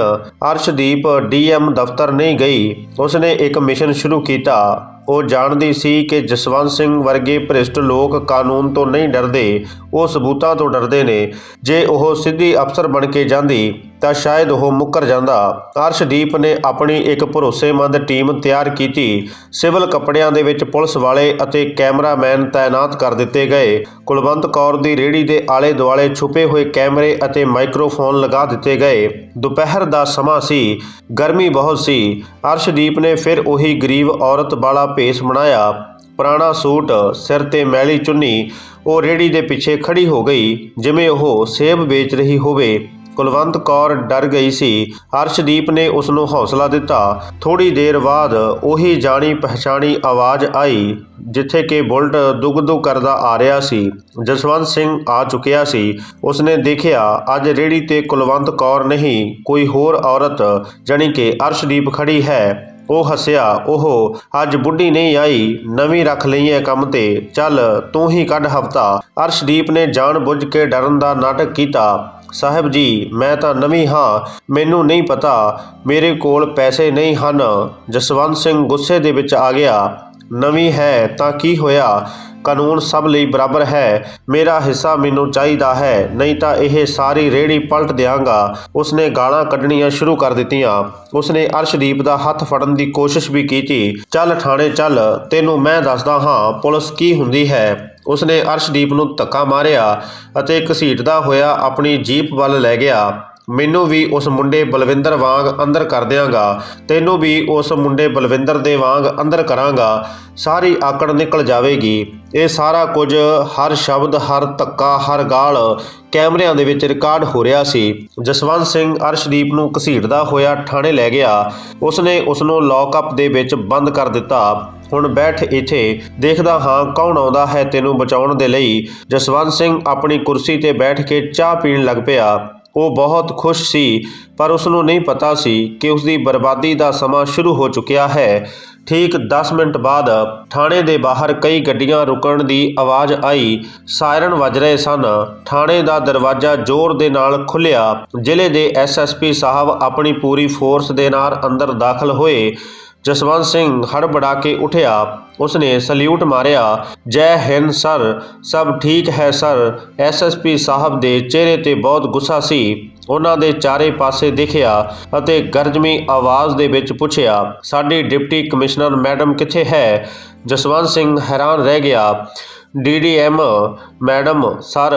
ਅਰਸ਼ਦੀਪ ਡੀਐਮ ਦਫ਼ਤਰ ਨਹੀਂ ਗਈ। ਉਸਨੇ ਇੱਕ ਮਿਸ਼ਨ ਸ਼ੁਰੂ ਕੀਤਾ। ਉਹ ਜਾਣਦੀ ਸੀ ਕਿ ਜਸਵੰਤ ਸਿੰਘ ਵਰਗੇ ਭ੍ਰਿਸ਼ਟ ਲੋਕ ਕਾਨੂੰਨ ਤੋਂ ਨਹੀਂ ਡਰਦੇ, ਉਹ ਸਬੂਤਾਂ ਤੋਂ ਡਰਦੇ ਨੇ। ਜੇ ਉਹ ਸਿੱਧੀ ਅਫਸਰ ਬਣ ਕੇ ਜਾਂਦੀ ਤਾਂ ਸ਼ਾਇਦ ਉਹ ਮੁੱਕਰ ਜਾਂਦਾ। ਅਰਸ਼ਦੀਪ ਨੇ ਆਪਣੀ ਇੱਕ ਭਰੋਸੇਮੰਦ ਟੀਮ ਤਿਆਰ ਕੀਤੀ। ਸਿਵਲ ਕੱਪੜਿਆਂ ਦੇ ਵਿੱਚ ਪੁਲਿਸ ਵਾਲੇ ਅਤੇ ਕੈਮਰਾਮੈਨ ਤਾਇਨਾਤ ਕਰ ਦਿੱਤੇ ਗਏ। ਕੁਲਵੰਤ ਕੌਰ ਦੀ ਰੇੜੀ ਦੇ ਆਲੇ ਦੁਆਲੇ ਛੁਪੇ ਹੋਏ ਕੈਮਰੇ ਅਤੇ ਮਾਈਕਰੋਫੋਨ ਲਗਾ ਦਿੱਤੇ ਗਏ। ਦੁਪਹਿਰ ਦਾ ਸਮਾਂ ਸੀ, ਗਰਮੀ ਬਹੁਤ ਸੀ। ਅਰਸ਼ਦੀਪ ਨੇ ਫਿਰ ਉਹੀ ਗਰੀਬ ਔਰਤ ਵਾਲਾ ਭੇਸ ਬਣਾਇਆ ਪੁਰਾਣਾ ਸੂਟ, ਸਿਰ ਤੇ ਮੈਲੀ ਚੁੰਨੀ, ਉਹ ਰੇੜੀ ਦੇ ਪਿੱਛੇ ਖੜੀ ਹੋ ਗਈ, ਜਿਵੇਂ ਉਹ ਸੇਬ ਵੇਚ ਰਹੀ ਹੋਵੇ। ਕੁਲਵੰਤ ਕੌਰ ਡਰ ਗਈ ਸੀ। ਅਰਸ਼ਦੀਪ ਨੇ ਉਸ ਨੂੰ ਹੌਸਲਾ ਦਿੱਤਾ। ਥੋੜੀ ਦੇਰ ਬਾਅਦ ਉਹੀ ਜਾਣੀ ਪਹਿਚਾਣੀ ਆਵਾਜ਼ ਆਈ, ਜਿੱਥੇ ਕਿ ਬੁਲਟ ਦੁਗਦੁ ਕਰਦਾ ਆ ਰਿਹਾ ਸੀ। ਜਸਵੰਤ ਸਿੰਘ ਆ ਚੁੱਕਿਆ ਸੀ। ਉਸਨੇ ਦੇਖਿਆ, ਅੱਜ ਰੇੜੀ ਤੇ ਕੁਲਵੰਤ ਕੌਰ ਨਹੀਂ, ਕੋਈ ਹੋਰ ਔਰਤ, ਜਾਣੀ ਕਿ ਅਰਸ਼ਦੀਪ ਖੜੀ ਹੈ। ਉਹ ਹੱਸਿਆ ਉਹ ਅੱਜ ਬੁੱਢੀ ਨਹੀਂ ਆਈ, ਨਵੀਂ ਰੱਖ ਲਈ ਹੈ ਕੰਮ ਤੇ, ਚੱਲ ਤੂੰ ਹੀ ਕੱਢ ਹਫਤਾ। ਅਰਸ਼ਦੀਪ ਨੇ ਜਾਣ ਬੁੱਝ ਕੇ ਡਰਨ ਦਾ ਨਾਟਕ ਕੀਤਾ। ਸਾਹਿਬ ਜੀ, ਮੈਂ ਤਾਂ ਨਵੀਂ ਹਾਂ। ਮੈਨੂੰ ਨਹੀਂ ਪਤਾ, ਮੇਰੇ ਕੋਲ ਪੈਸੇ ਨਹੀਂ ਹਨ। ਜਸਵੰਤ ਸਿੰਘ ਗੁੱਸੇ ਦੇ ਵਿੱਚ ਆ ਗਿਆ। ਨਵੀਂ ਹੈ ਤਾਂ ਕੀ ਹੋਇਆ? ਕਾਨੂੰਨ ਸਭ ਲਈ ਬਰਾਬਰ ਹੈ। ਮੇਰਾ ਹਿੱਸਾ ਮੈਨੂੰ ਚਾਹੀਦਾ ਹੈ, ਨਹੀਂ ਤਾਂ ਇਹ ਸਾਰੀ ਰੇੜੀ ਪਲਟ ਦਿਆਂਗਾ। ਉਸਨੇ ਗਾਲਾਂ ਕੱਢਣੀਆਂ ਸ਼ੁਰੂ ਕਰ ਦਿੱਤੀਆਂ। ਉਸਨੇ ਅਰਸ਼ਦੀਪ ਦਾ ਹੱਥ ਫੜਨ ਦੀ ਕੋਸ਼ਿਸ਼ ਵੀ ਕੀਤੀ। ਚੱਲ ਥਾਣੇ ਚੱਲ, ਤੈਨੂੰ ਮੈਂ ਦੱਸਦਾ ਹਾਂ ਪੁਲਿਸ ਕੀ ਹੁੰਦੀ ਹੈ। ਉਸਨੇ ਅਰਸ਼ਦੀਪ ਨੂੰ ਧੱਕਾ ਮਾਰਿਆ ਅਤੇ ਘਸੀਟਦਾ ਹੋਇਆ ਆਪਣੀ ਜੀਪ ਵੱਲ ਲੈ ਗਿਆ। ਮੈਨੂੰ ਵੀ ਉਸ ਮੁੰਡੇ ਬਲਵਿੰਦਰ ਵਾਂਗ ਅੰਦਰ ਕਰ ਦਿਆਂਗਾ। ਤੈਨੂੰ ਵੀ ਉਸ ਮੁੰਡੇ ਬਲਵਿੰਦਰ ਦੇ ਵਾਂਗ ਅੰਦਰ ਕਰਾਂਗਾ। ਸਾਰੀ ਆਕੜ ਨਿਕਲ ਜਾਵੇਗੀ। ਇਹ ਸਾਰਾ ਕੁਝ ਹਰ ਸ਼ਬਦ, ਹਰ ਧੱਕਾ, ਹਰ ਗਾਲ ਕੈਮਰਿਆਂ ਦੇ ਵਿੱਚ ਰਿਕਾਰਡ ਹੋ ਰਿਹਾ ਸੀ। ਜਸਵੰਤ ਸਿੰਘ ਅਰਸ਼ਦੀਪ ਨੂੰ ਘਸੀਟਦਾ ਹੋਇਆ ਥਾਣੇ ਲੈ ਗਿਆ। ਉਸਨੇ ਉਸ ਨੂੰ ਲੌਕਅਪ ਦੇ ਵਿੱਚ ਬੰਦ ਕਰ ਦਿੱਤਾ। ਹੁਣ ਬੈਠ ਇੱਥੇ, ਦੇਖਦਾ ਹਾਂ ਕੌਣ ਆਉਂਦਾ ਹੈ ਤੈਨੂੰ ਬਚਾਉਣ ਦੇ ਲਈ। ਜਸਵੰਤ ਸਿੰਘ ਆਪਣੀ ਕੁਰਸੀ ਤੇ ਬੈਠ ਕੇ ਚਾਹ ਪੀਣ ਲੱਗ ਪਿਆ। ਉਹ ਬਹੁਤ ਖੁਸ਼ ਸੀ, ਪਰ ਉਸ ਨੂੰ ਨਹੀਂ ਪਤਾ ਸੀ ਕਿ ਉਸ ਦੀ ਬਰਬਾਦੀ ਦਾ ਸਮਾਂ ਸ਼ੁਰੂ ਹੋ ਚੁੱਕਿਆ ਹੈ। ਠੀਕ 10 ਮਿੰਟ ਬਾਅਦ ਥਾਣੇ ਦੇ ਬਾਹਰ ਕਈ ਗੱਡੀਆਂ ਰੁਕਣ ਦੀ ਆਵਾਜ਼ ਆਈ। ਸਾਇਰਨ ਵੱਜ ਰਹੇ ਸਨ। ਥਾਣੇ ਦਾ ਦਰਵਾਜ਼ਾ ਜ਼ੋਰ ਦੇ ਨਾਲ ਖੁੱਲਿਆ ਜ਼ਿਲ੍ਹੇ ਦੇ ਐਸਐਸਪੀ ਸਾਹਿਬ ਆਪਣੀ ਪੂਰੀ ਫੋਰਸ ਦੇ ਨਾਲ ਅੰਦਰ ਦਾਖਲ ਹੋਏ। ਜਸਵੰਤ ਸਿੰਘ ਹੜਬੜਾ ਕੇ ਉਠਿਆ। ਉਸਨੇ ਸਲੂਟ ਮਾਰਿਆ, ਜੈ ਹਿੰਦ ਸਰ, ਸਭ ਠੀਕ ਹੈ ਸਰ। ਐਸਐਸਪੀ ਸਾਹਿਬ ਦੇ ਚਿਹਰੇ ਤੇ ਬਹੁਤ ਗੁੱਸਾ ਸੀ। ਉਹਨਾਂ ਦੇ ਚਾਰੇ ਪਾਸੇ ਦੇਖਿਆ ਅਤੇ ਗਰਜਮੀ ਆਵਾਜ਼ ਦੇ ਵਿੱਚ ਪੁੱਛਿਆ, ਸਾਡੀ ਡਿਪਟੀ ਕਮਿਸ਼ਨਰ ਮੈਡਮ ਕਿੱਥੇ ਹੈ? ਜਸਵੰਤ ਸਿੰਘ ਹੈਰਾਨ ਰਹਿ ਗਿਆ। ਡੀਡੀਐਮ ਮੈਡਮ, ਸਰ,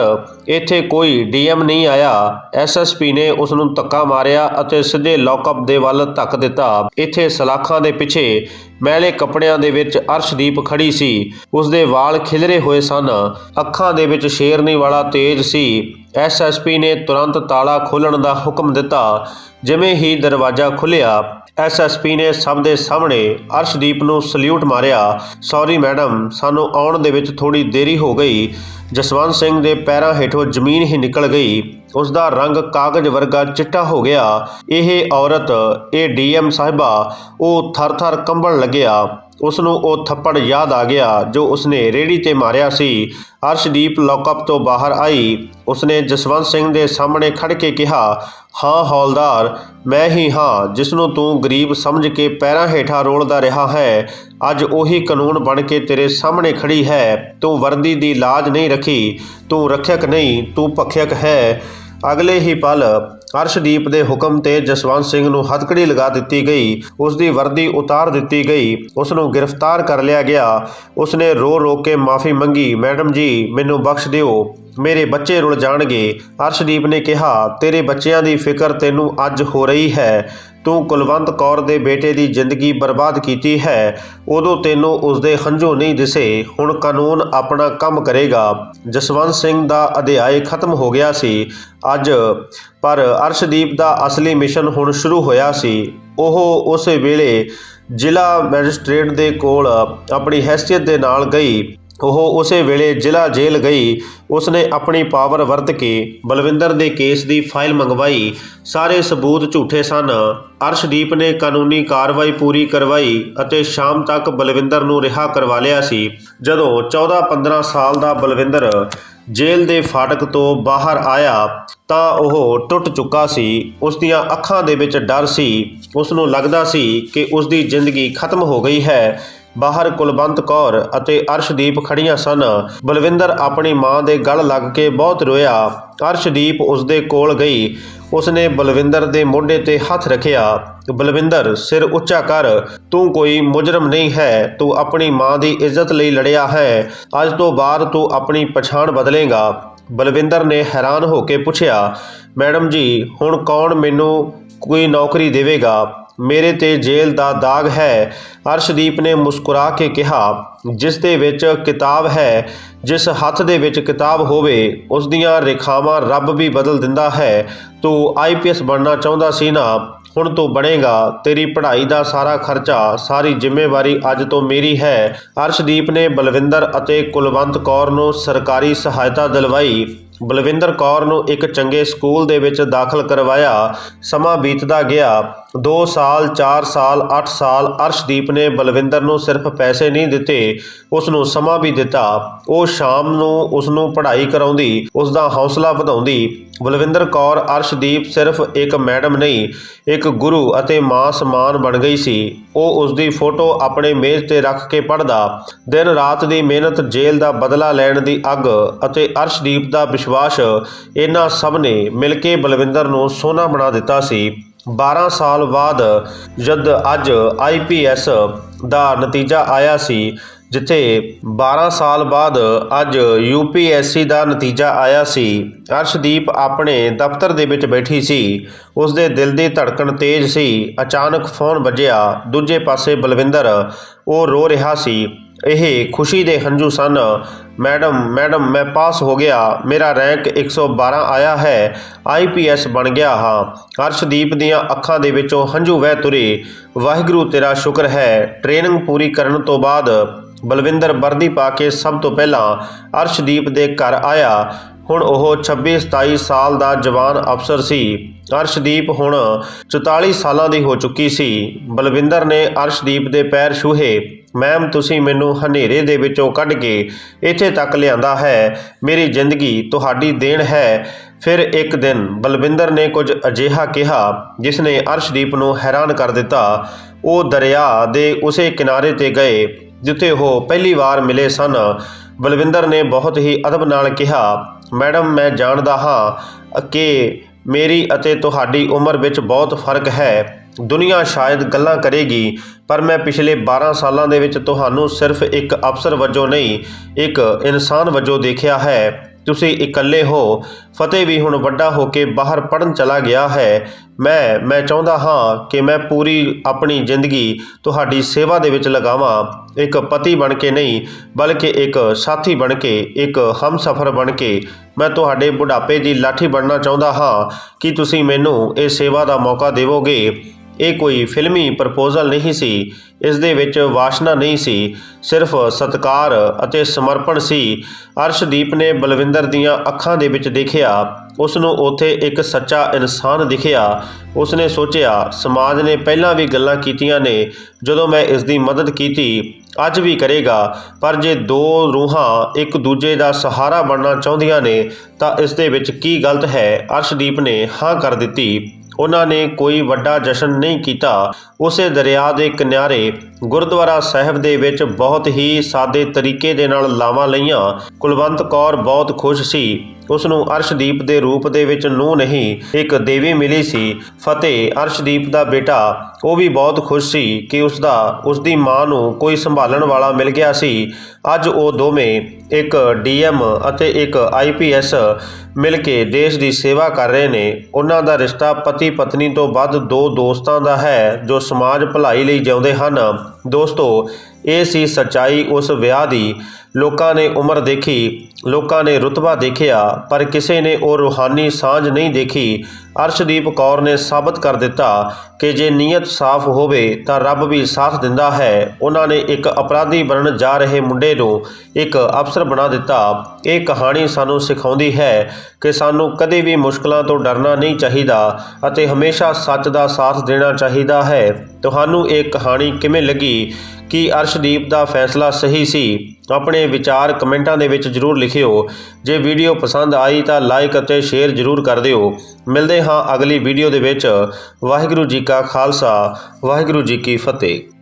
ਇੱਥੇ ਕੋਈ ਡੀਐਮ ਨਹੀਂ ਆਇਆ। ਐਸਐਸਪੀ ਨੇ ਉਸ ਨੂੰ ਧੱਕਾ ਮਾਰਿਆ ਅਤੇ ਸਿੱਧੇ ਲੌਕਅਪ ਦੇ ਵੱਲ ਧੱਕ ਦਿੱਤਾ। ਇੱਥੇ ਸਲਾਖਾਂ ਦੇ ਪਿੱਛੇ ਮੈਲੇ ਕੱਪੜਿਆਂ ਦੇ ਵਿੱਚ ਅਰਸ਼ਦੀਪ ਖੜੀ ਸੀ। ਉਸ ਦੇ ਵਾਲ ਖਿਲਰੇ ਹੋਏ ਸਨ। ਅੱਖਾਂ ਦੇ ਵਿੱਚ ਸ਼ੇਰਨੀ ਵਾਲਾ ਤੇਜ ਸੀ। ਐਸਐਸਪੀ ਨੇ ਤੁਰੰਤ ਤਾਲਾ ਖੋਲਣ ਦਾ ਹੁਕਮ ਦਿੱਤਾ। ਜਿਵੇਂ ਹੀ ਦਰਵਾਜ਼ਾ ਖੁੱਲਿਆ ਐਸਐਸਪੀ ਨੇ ਸਭ ਦੇ ਸਾਹਮਣੇ ਅਰਸ਼ਦੀਪ ਨੂੰ ਸਲੂਟ ਮਾਰਿਆ। ਸੌਰੀ ਮੈਡਮ, ਸਾਨੂੰ ਆਉਣ ਦੇ ਵਿੱਚ ਥੋੜੀ ਦੇਰੀ ਹੋ ਗਈ। ਜਸਵੰਤ ਸਿੰਘ ਦੇ ਪੈਰਾਂ ਹੇਠੋਂ ਜ਼ਮੀਨ ਹੀ ਨਿਕਲ ਗਈ। ਉਸ ਦਾ ਰੰਗ ਕਾਗਜ਼ ਵਰਗਾ ਚਿੱਟਾ ਹੋ ਗਿਆ। ਇਹ ਔਰਤ, ਇਹ ਡੀਐਮ ਸਾਹਿਬਾ, ਉਹ ਥਰ-ਥਰ ਕੰਬਣ ਲੱਗਿਆ। ਉਸ ਨੂੰ ਉਹ ਥੱਪੜ ਯਾਦ ਆ ਗਿਆ ਜੋ ਉਸਨੇ ਰੇੜੀ ਤੇ ਮਾਰਿਆ ਸੀ। ਅਰਸ਼ਦੀਪ ਲੌਕਅਪ ਤੋਂ ਬਾਹਰ ਆਈ। ਉਸਨੇ ਜਸਵੰਤ ਸਿੰਘ ਦੇ ਸਾਹਮਣੇ ਖੜ ਕੇ ਕਿਹਾ ਹਾਂ ਹੌਲਦਾਰ, ਮੈਂ ਹੀ ਹਾਂ ਜਿਸ ਨੂੰ ਤੂੰ ਗਰੀਬ ਸਮਝ ਕੇ ਪੈਰਾਂ ਹੇਠਾਂ ਰੋਲਦਾ ਰਿਹਾ ਹੈ। ਅੱਜ ਉਹੀ ਕਾਨੂੰਨ ਬਣ ਕੇ ਤੇਰੇ ਸਾਹਮਣੇ ਖੜੀ ਹੈ। ਤੂੰ ਵਰਦੀ ਦੀ ਲਾਜ ਨਹੀਂ ਰੱਖੀ। ਤੂੰ ਰੱਖਿਅਕ ਨਹੀਂ, ਤੂੰ ਭਖਿਅਕ ਹੈ। ਅਗਲੇ ਹੀ ਪਲ ਅਰਸ਼ਦੀਪ ਦੇ ਹੁਕਮ ਤੇ ਜਸਵੰਤ ਸਿੰਘ ਨੂੰ ਹੱਥਕੜੀ ਲਗਾ ਦਿੱਤੀ ਗਈ। ਉਸ ਦੀ ਵਰਦੀ ਉਤਾਰ ਦਿੱਤੀ ਗਈ। ਉਸ ਨੂੰ ਗ੍ਰਿਫਤਾਰ ਕਰ ਲਿਆ ਗਿਆ। ਉਸ ਨੇ ਰੋ ਰੋ ਕੇ ਮਾਫੀ ਮੰਗੀ। ਮੈਡਮ ਜੀ, ਮੈਨੂੰ ਬਖਸ਼ ਦਿਓ। ਮੇਰੇ ਬੱਚੇ ਰੁਲ ਜਾਣਗੇ। ਅਰਸ਼ਦੀਪ ਨੇ ਕਿਹਾ, ਤੇਰੇ ਬੱਚਿਆਂ ਦੀ ਫਿਕਰ ਤੈਨੂੰ ਅੱਜ ਹੋ ਰਹੀ ਹੈ। ਤੂੰ ਕੁਲਵੰਤ ਕੌਰ ਦੇ ਬੇਟੇ ਦੀ ਜ਼ਿੰਦਗੀ ਬਰਬਾਦ ਕੀਤੀ ਹੈ। ਉਦੋਂ ਤੈਨੂੰ ਉਸਦੇ ਹੰਝੂ ਨਹੀਂ ਦਿਸੇ। ਹੁਣ ਕਾਨੂੰਨ ਆਪਣਾ ਕੰਮ ਕਰੇਗਾ। ਜਸਵੰਤ ਸਿੰਘ ਦਾ ਅਧਿਆਇ ਖਤਮ ਹੋ ਗਿਆ ਸੀ। ਅੱਜ ਪਰ ਅਰਸ਼ਦੀਪ ਦਾ ਅਸਲੀ ਮਿਸ਼ਨ ਹੁਣ ਸ਼ੁਰੂ ਹੋਇਆ ਸੀ। ਉਹ ਉਸੇ ਵੇਲੇ ਜ਼ਿਲ੍ਹਾ ਮੈਜਿਸਟ੍ਰੇਟ ਦੇ ਕੋਲ ਆਪਣੀ ਹੈਸੀਅਤ ਦੇ ਨਾਲ ਗਈ। ਉਹ ਉਸੇ ਵੇਲੇ ਜ਼ਿਲ੍ਹਾ ਜੇਲ੍ਹ ਗਈ। ਉਸਨੇ ਆਪਣੀ ਪਾਵਰ ਵਰਤ ਕੇ ਬਲਵਿੰਦਰ ਦੇ ਕੇਸ ਦੀ ਫਾਈਲ ਮੰਗਵਾਈ। ਸਾਰੇ ਸਬੂਤ ਝੂਠੇ ਸਨ। ਅਰਸ਼ਦੀਪ ਨੇ ਕਾਨੂੰਨੀ ਕਾਰਵਾਈ ਪੂਰੀ ਕਰਵਾਈ ਅਤੇ ਸ਼ਾਮ ਤੱਕ ਬਲਵਿੰਦਰ ਨੂੰ ਰਿਹਾ ਕਰਵਾ ਲਿਆ ਸੀ। ਜਦੋਂ 14-15 ਸਾਲ ਦਾ ਬਲਵਿੰਦਰ ਜੇਲ੍ਹ ਦੇ ਫਾਟਕ ਤੋਂ ਬਾਹਰ ਆਇਆ ਤਾਂ ਉਹ ਟੁੱਟ ਚੁੱਕਾ ਸੀ। ਉਸ ਦੀਆਂ ਅੱਖਾਂ ਦੇ ਵਿੱਚ ਡਰ ਸੀ। ਉਸ ਨੂੰ ਲੱਗਦਾ ਸੀ ਕਿ ਉਸ ਦੀ ਜ਼ਿੰਦਗੀ ਖਤਮ ਹੋ ਗਈ ਹੈ। ਬਾਹਰ ਕੁਲਵੰਤ ਕੌਰ ਅਤੇ ਅਰਸ਼ਦੀਪ ਖੜੀਆਂ ਸਨ। ਬਲਵਿੰਦਰ ਆਪਣੀ ਮਾਂ ਦੇ ਗਲ ਲੱਗ ਕੇ ਬਹੁਤ ਰੋਇਆ। ਅਰਸ਼ਦੀਪ ਉਸ ਦੇ ਕੋਲ ਗਈ। ਉਸਨੇ ਬਲਵਿੰਦਰ ਦੇ ਮੋਢੇ ਤੇ ਹੱਥ ਰੱਖਿਆ। ਬਲਵਿੰਦਰ, ਸਿਰ ਉੱਚਾ ਕਰ। ਤੂੰ ਕੋਈ ਮੁਜਰਮ ਨਹੀਂ ਹੈ। ਤੂੰ ਆਪਣੀ ਮਾਂ ਦੀ ਇੱਜ਼ਤ ਲਈ ਲੜਿਆ ਹੈ। ਅੱਜ ਤੋਂ ਬਾਅਦ ਤੂੰ ਆਪਣੀ ਪਛਾਣ ਬਦਲੇਗਾ। ਬਲਵਿੰਦਰ ਨੇ ਹੈਰਾਨ ਹੋ ਕੇ ਪੁੱਛਿਆ, ਮੈਡਮ ਜੀ, ਹੁਣ ਕੌਣ ਮੈਨੂੰ ਕੋਈ ਨੌਕਰੀ ਦੇਵੇਗਾ? ਮੇਰੇ ਤੇ ਜੇਲ੍ਹ ਦਾ ਦਾਗ ਹੈ। ਅਰਸ਼ਦੀਪ ਨੇ ਮੁਸਕਰਾ ਕੇ ਕਿਹਾ, ਜਿਸ ਦੇ ਵਿੱਚ ਕਿਤਾਬ ਹੈ, ਜਿਸ ਹੱਥ ਦੇ ਵਿੱਚ ਕਿਤਾਬ ਹੋਵੇ, ਉਸ ਦੀਆਂ ਰੇਖਾਵਾਂ ਰੱਬ ਵੀ ਬਦਲ ਦਿੰਦਾ ਹੈ। ਤੂੰ ਆਈਪੀਐਸ ਬਣਨਾ ਚਾਹੁੰਦਾ ਸੀ ਨਾ, ਹੁਣ ਤੂੰ ਬਣੇਗਾ। ਤੇਰੀ ਪੜ੍ਹਾਈ ਦਾ ਸਾਰਾ ਖਰਚਾ, ਸਾਰੀ ਜ਼ਿੰਮੇਵਾਰੀ ਅੱਜ ਤੋਂ ਮੇਰੀ ਹੈ। ਅਰਸ਼ਦੀਪ ਨੇ ਬਲਵਿੰਦਰ ਅਤੇ ਕੁਲਵੰਤ ਕੌਰ ਨੂੰ ਸਰਕਾਰੀ ਸਹਾਇਤਾ ਦਿਲਵਾਈ। ਬਲਵਿੰਦਰ ਕੌਰ ਨੂੰ ਇੱਕ ਚੰਗੇ ਸਕੂਲ ਦੇ ਵਿੱਚ ਦਾਖਲ ਕਰਵਾਇਆ। ਸਮਾਂ ਬੀਤਦਾ ਗਿਆ। 2 ਸਾਲ 4 ਸਾਲ 8 ਸਾਲ ਅਰਸ਼ਦੀਪ ਨੇ ਬਲਵਿੰਦਰ ਨੂੰ ਸਿਰਫ ਪੈਸੇ ਨਹੀਂ ਦਿੱਤੇ, ਉਸ ਨੂੰ ਸਮਾਂ ਵੀ ਦਿੱਤਾ। ਉਹ ਸ਼ਾਮ ਨੂੰ ਉਸ ਨੂੰ ਪੜ੍ਹਾਈ ਕਰਾਉਂਦੀ, ਉਸ ਦਾ ਹੌਸਲਾ ਵਧਾਉਂਦੀ। ਬਲਵਿੰਦਰ ਕੌਰ, ਅਰਸ਼ਦੀਪ ਸਿਰਫ ਇੱਕ ਮੈਡਮ ਨਹੀਂ, ਇੱਕ ਗੁਰੂ ਅਤੇ ਮਾਂ ਸਮਾਨ ਬਣ ਗਈ ਸੀ। ਉਹ ਉਸ ਦੀ ਫੋਟੋ ਆਪਣੇ ਮੇਜ਼ ਤੇ ਰੱਖ ਕੇ ਪੜ੍ਹਦਾ। ਦਿਨ ਰਾਤ ਦੀ ਮਿਹਨਤ, ਜੇਲ੍ਹ ਦਾ ਬਦਲਾ ਲੈਣ ਦੀ ਅੱਗ ਅਤੇ ਅਰਸ਼ਦੀਪ ਦਾ ਵਿਸ਼ਵਾਸ, ਇਹਨਾਂ ਸਭ ਨੇ ਮਿਲ ਕੇ ਬਲਵਿੰਦਰ ਨੂੰ ਸੋਨਾ ਬਣਾ ਦਿੱਤਾ ਸੀ। 12 ਸਾਲ ਬਾਅਦ ਜਦ ਅੱਜ ਆਈਪੀਐਸ ਦਾ ਨਤੀਜਾ ਆਇਆ ਸੀ, ਜਿੱਥੇ 12 ਸਾਲ ਬਾਅਦ ਅੱਜ ਯੂਪੀਐਸਸੀ ਦਾ ਨਤੀਜਾ ਆਇਆ ਸੀ, ਅਰਸ਼ਦੀਪ ਆਪਣੇ ਦਫ਼ਤਰ ਦੇ ਵਿੱਚ ਬੈਠੀ ਸੀ। ਉਸ ਦੇ ਦਿਲ ਦੀ ਧੜਕਣ ਤੇਜ਼ ਸੀ। ਅਚਾਨਕ ਫੋਨ ਵੱਜਿਆ। ਦੂਜੇ ਪਾਸੇ ਬਲਵਿੰਦਰ, ਉਹ ਰੋ ਰਿਹਾ ਸੀ। ਇਹ ਖੁਸ਼ੀ ਦੇ ਹੰਝੂ ਸਨ। ਮੈਡਮ ਮੈਡਮ, ਮੈਂ ਪਾਸ ਹੋ ਗਿਆ। ਮੇਰਾ ਰੈਂਕ 112 ਆਇਆ ਹੈ। ਆਈਪੀਐਸ ਬਣ ਗਿਆ ਹਾਂ। ਅਰਸ਼ਦੀਪ ਦੀਆਂ ਅੱਖਾਂ ਦੇ ਵਿੱਚੋਂ ਹੰਝੂ ਵਹਿ ਤੁਰੇ। ਵਾਹਿਗੁਰੂ, ਤੇਰਾ ਸ਼ੁਕਰ ਹੈ। ਟ੍ਰੇਨਿੰਗ ਪੂਰੀ ਕਰਨ ਤੋਂ ਬਾਅਦ ਬਲਵਿੰਦਰ ਵਰਦੀ ਪਾ ਕੇ ਸਭ ਤੋਂ ਪਹਿਲਾਂ ਅਰਸ਼ਦੀਪ ਦੇ ਘਰ ਆਇਆ। ਹੁਣ ਉਹ 26 27 ਸਾਲ ਦਾ ਜਵਾਨ ਅਫਸਰ ਸੀ। ਅਰਸ਼ਦੀਪ ਹੁਣ 44 ਸਾਲਾਂ ਦੀ ਹੋ ਚੁੱਕੀ ਸੀ। ਬਲਵਿੰਦਰ ਨੇ ਅਰਸ਼ਦੀਪ ਦੇ ਪੈਰ ਛੂਹੇ। ਮੈਮ, ਤੁਸੀਂ ਮੈਨੂੰ ਹਨੇਰੇ ਦੇ ਵਿੱਚੋਂ ਕੱਢ ਕੇ ਇੱਥੇ ਤੱਕ ਲਿਆਂਦਾ ਹੈ। ਮੇਰੀ ਜ਼ਿੰਦਗੀ ਤੁਹਾਡੀ ਦੇਣ ਹੈ। ਫਿਰ ਇੱਕ ਦਿਨ ਬਲਵਿੰਦਰ ਨੇ ਕੁਝ ਅਜਿਹਾ ਕਿਹਾ ਜਿਸ ਨੇ ਅਰਸ਼ਦੀਪ ਨੂੰ ਹੈਰਾਨ ਕਰ ਦਿੱਤਾ। ਉਹ ਦਰਿਆ ਦੇ ਉਸੇ ਕਿਨਾਰੇ ਤੇ ਗਏ, ਜਿੱਥੇ ਉਹ ਪਹਿਲੀ ਵਾਰ ਮਿਲੇ ਸਨ। ਬਲਵਿੰਦਰ ਨੇ ਬਹੁਤ ਹੀ ਅਦਬ ਨਾਲ ਕਿਹਾ, ਮੈਡਮ, ਮੈਂ ਜਾਣਦਾ ਹਾਂ ਕਿ ਮੇਰੀ ਅਤੇ ਤੁਹਾਡੀ ਉਮਰ ਵਿੱਚ ਬਹੁਤ ਫ਼ਰਕ ਹੈ। ਦੁਨੀਆ ਸ਼ਾਇਦ ਗੱਲਾਂ ਕਰੇਗੀ, ਪਰ ਮੈਂ ਪਿਛਲੇ 12 ਸਾਲਾਂ ਦੇ ਵਿੱਚ ਤੁਹਾਨੂੰ ਸਿਰਫ ਇੱਕ ਅਫਸਰ ਵਜੋਂ ਨਹੀਂ, ਇੱਕ ਇਨਸਾਨ ਵਜੋਂ ਦੇਖਿਆ ਹੈ। ਤੁਸੀਂ ਇਕੱਲੇ ਹੋ, ਫਤਿਹ ਵੀ ਹੁਣ ਵੱਡਾ ਹੋ ਕੇ ਬਾਹਰ ਪੜਨ ਚਲਾ ਗਿਆ ਹੈ। ਮੈਂ ਮੈਂ ਚਾਹੁੰਦਾ ਹਾਂ ਕਿ ਮੈਂ ਪੂਰੀ ਆਪਣੀ ਜ਼ਿੰਦਗੀ ਤੁਹਾਡੀ ਸੇਵਾ ਦੇ ਵਿੱਚ ਲਗਾਵਾਂ। ਇੱਕ ਪਤੀ ਬਣ ਕੇ ਨਹੀਂ, ਬਲਕਿ ਇੱਕ ਸਾਥੀ ਬਣ ਕੇ, ਇੱਕ ਹਮਸਫਰ ਬਣ ਕੇ। ਮੈਂ ਤੁਹਾਡੇ ਬੁਢਾਪੇ ਦੀ ਲਾਠੀ ਬਣਨਾ ਚਾਹੁੰਦਾ ਹਾਂ। ਕਿ ਤੁਸੀਂ ਮੈਨੂੰ ਇਹ ਸੇਵਾ ਦਾ ਮੌਕਾ ਦੇਵੋਗੇ? ਇਹ ਕੋਈ ਫਿਲਮੀ ਪ੍ਰਪੋਜ਼ਲ ਨਹੀਂ ਸੀ। ਇਸ ਦੇ ਵਿੱਚ ਵਾਸ਼ਨਾ ਨਹੀਂ ਸੀ, ਸਿਰਫ ਸਤਕਾਰ ਅਤੇ ਸਮਰਪਣ ਸੀ। ਅਰਸ਼ਦੀਪ ਨੇ ਬਲਵਿੰਦਰ ਦੀਆਂ ਅੱਖਾਂ ਦੇ ਵਿੱਚ ਦੇਖਿਆ। ਉਸ ਨੂੰ ਉੱਥੇ ਇੱਕ ਸੱਚਾ ਇਨਸਾਨ ਦਿਖਿਆ। ਉਸ ਨੇ ਸੋਚਿਆ, ਸਮਾਜ ਨੇ ਪਹਿਲਾਂ ਵੀ ਗੱਲਾਂ ਕੀਤੀਆਂ ਨੇ, ਜਦੋਂ ਮੈਂ ਇਸ ਦੀ ਮਦਦ ਕੀਤੀ, ਅੱਜ ਵੀ ਕਰੇਗਾ। ਪਰ ਜੇ ਦੋ ਰੂਹਾਂ ਇੱਕ ਦੂਜੇ ਦਾ ਸਹਾਰਾ ਬਣਨਾ ਚਾਹੁੰਦੀਆਂ ਨੇ, ਤਾਂ ਇਸ ਦੇ ਵਿੱਚ ਕੀ ਗਲਤ ਹੈ? ਅਰਸ਼ਦੀਪ ਨੇ ਹਾਂ ਕਰ ਦਿੱਤੀ। ਉਹਨਾਂ ਨੇ ਕੋਈ ਵੱਡਾ ਜਸ਼ਨ ਨਹੀਂ ਕੀਤਾ। ਉਸੇ ਦਰਿਆ ਦੇ ਕਿਨਾਰੇ ਗੁਰਦੁਆਰਾ ਸਾਹਿਬ ਦੇ ਵਿੱਚ ਬਹੁਤ ਹੀ ਸਾਦੇ ਤਰੀਕੇ ਦੇ ਨਾਲ ਲਾਵਾਂ ਲਈਆਂ। ਕੁਲਵੰਤ ਕੌਰ ਬਹੁਤ ਖੁਸ਼ ਸੀ। ਉਸ ਨੂੰ ਅਰਸ਼ਦੀਪ ਦੇ ਰੂਪ ਦੇ ਵਿੱਚ ਨੂੰ ਨਹੀਂ, ਇੱਕ ਦੇਵੀ ਮਿਲੀ ਸੀ। ਫਤਿਹ, ਅਰਸ਼ਦੀਪ ਦਾ ਬੇਟਾ। ਉਹ ਵੀ ਬਹੁਤ ਖੁਸ਼ ਸੀ ਕਿ ਉਸ ਦਾ ਉਸ ਦੀ ਮਾਂ ਨੂੰ ਕੋਈ ਸੰਭਾਲਣ ਵਾਲਾ ਮਿਲ ਗਿਆ ਸੀ। ਅੱਜ ਉਹ ਦੋਵੇਂ, ਇੱਕ ਡੀਐਮ ਅਤੇ ਇੱਕ ਆਈਪੀਐਸ ਮਿਲ ਕੇ ਦੇਸ਼ ਦੀ ਸੇਵਾ ਕਰ ਰਹੇ ਨੇ। ਉਹਨਾਂ ਦਾ ਰਿਸ਼ਤਾ ਪਤੀ ਪਤਨੀ ਤੋਂ ਵੱਧ ਦੋ ਦੋਸਤਾਂ ਦਾ ਹੈ, ਜੋ ਸਮਾਜ ਭਲਾਈ ਲਈ ਜਿਉਂਦੇ ਹਨ। ਦੋਸਤੋ ਇਹ ਸੀ ਸਚਾਈ ਉਸ ਵਿਆਹ ਦੀ। ਲੋਕਾਂ ਨੇ ਉਮਰ ਦੇਖੀ, ਲੋਕਾਂ ਨੇ ਰੁਤਬਾ ਦੇਖਿਆ, ਪਰ ਕਿਸੇ ਨੇ ਉਹ ਰੂਹਾਨੀ ਸਾਂਝ ਨਹੀਂ ਦੇਖੀ। ਅਰਸ਼ਦੀਪ ਕੌਰ ਨੇ ਸਾਬਤ ਕਰ ਦਿੱਤਾ ਕਿ ਜੇ ਨੀਅਤ ਸਾਫ਼ ਹੋਵੇ ਤਾਂ ਰੱਬ ਵੀ ਸਾਥ ਦਿੰਦਾ ਹੈ। ਉਹਨਾਂ ਨੇ ਇੱਕ ਅਪਰਾਧੀ ਬਣਨ ਜਾ ਰਹੇ ਮੁੰਡੇ ਨੂੰ ਇੱਕ ਅਫਸਰ ਬਣਾ ਦਿੱਤਾ। ਇਹ ਕਹਾਣੀ ਸਾਨੂੰ ਸਿਖਾਉਂਦੀ ਹੈ ਕਿ ਸਾਨੂੰ ਕਦੇ ਵੀ ਮੁਸ਼ਕਲਾਂ ਤੋਂ ਡਰਨਾ ਨਹੀਂ ਚਾਹੀਦਾ ਅਤੇ ਹਮੇਸ਼ਾ ਸੱਚ ਦਾ ਸਾਥ ਦੇਣਾ ਚਾਹੀਦਾ ਹੈ। ਤੁਹਾਨੂੰ ਇਹ ਕਹਾਣੀ ਕਿਵੇਂ ਲੱਗੀ? ਕੀ ਅਰਸ਼ਦੀਪ ਦਾ ਫੈਸਲਾ ਸਹੀ ਸੀ? ਆਪਣੇ ਵਿਚਾਰ ਕਮੈਂਟਾਂ ਦੇ ਵਿੱਚ ਜਰੂਰ ਲਿਖਿਓ। ਜੇ ਵੀਡੀਓ ਪਸੰਦ ਆਈ ਤਾਂ ਲਾਈਕ ਅਤੇ ਸ਼ੇਅਰ ਜਰੂਰ ਕਰ ਦਿਓ। ਮਿਲਦੇ ਹਾਂ ਅਗਲੀ ਵੀਡੀਓ ਦੇ ਵਿੱਚ। ਵਾਹਿਗੁਰੂ ਜੀ ਕਾ ਖਾਲਸਾ, ਵਾਹਿਗੁਰੂ ਜੀ ਕੀ ਫਤਿਹ।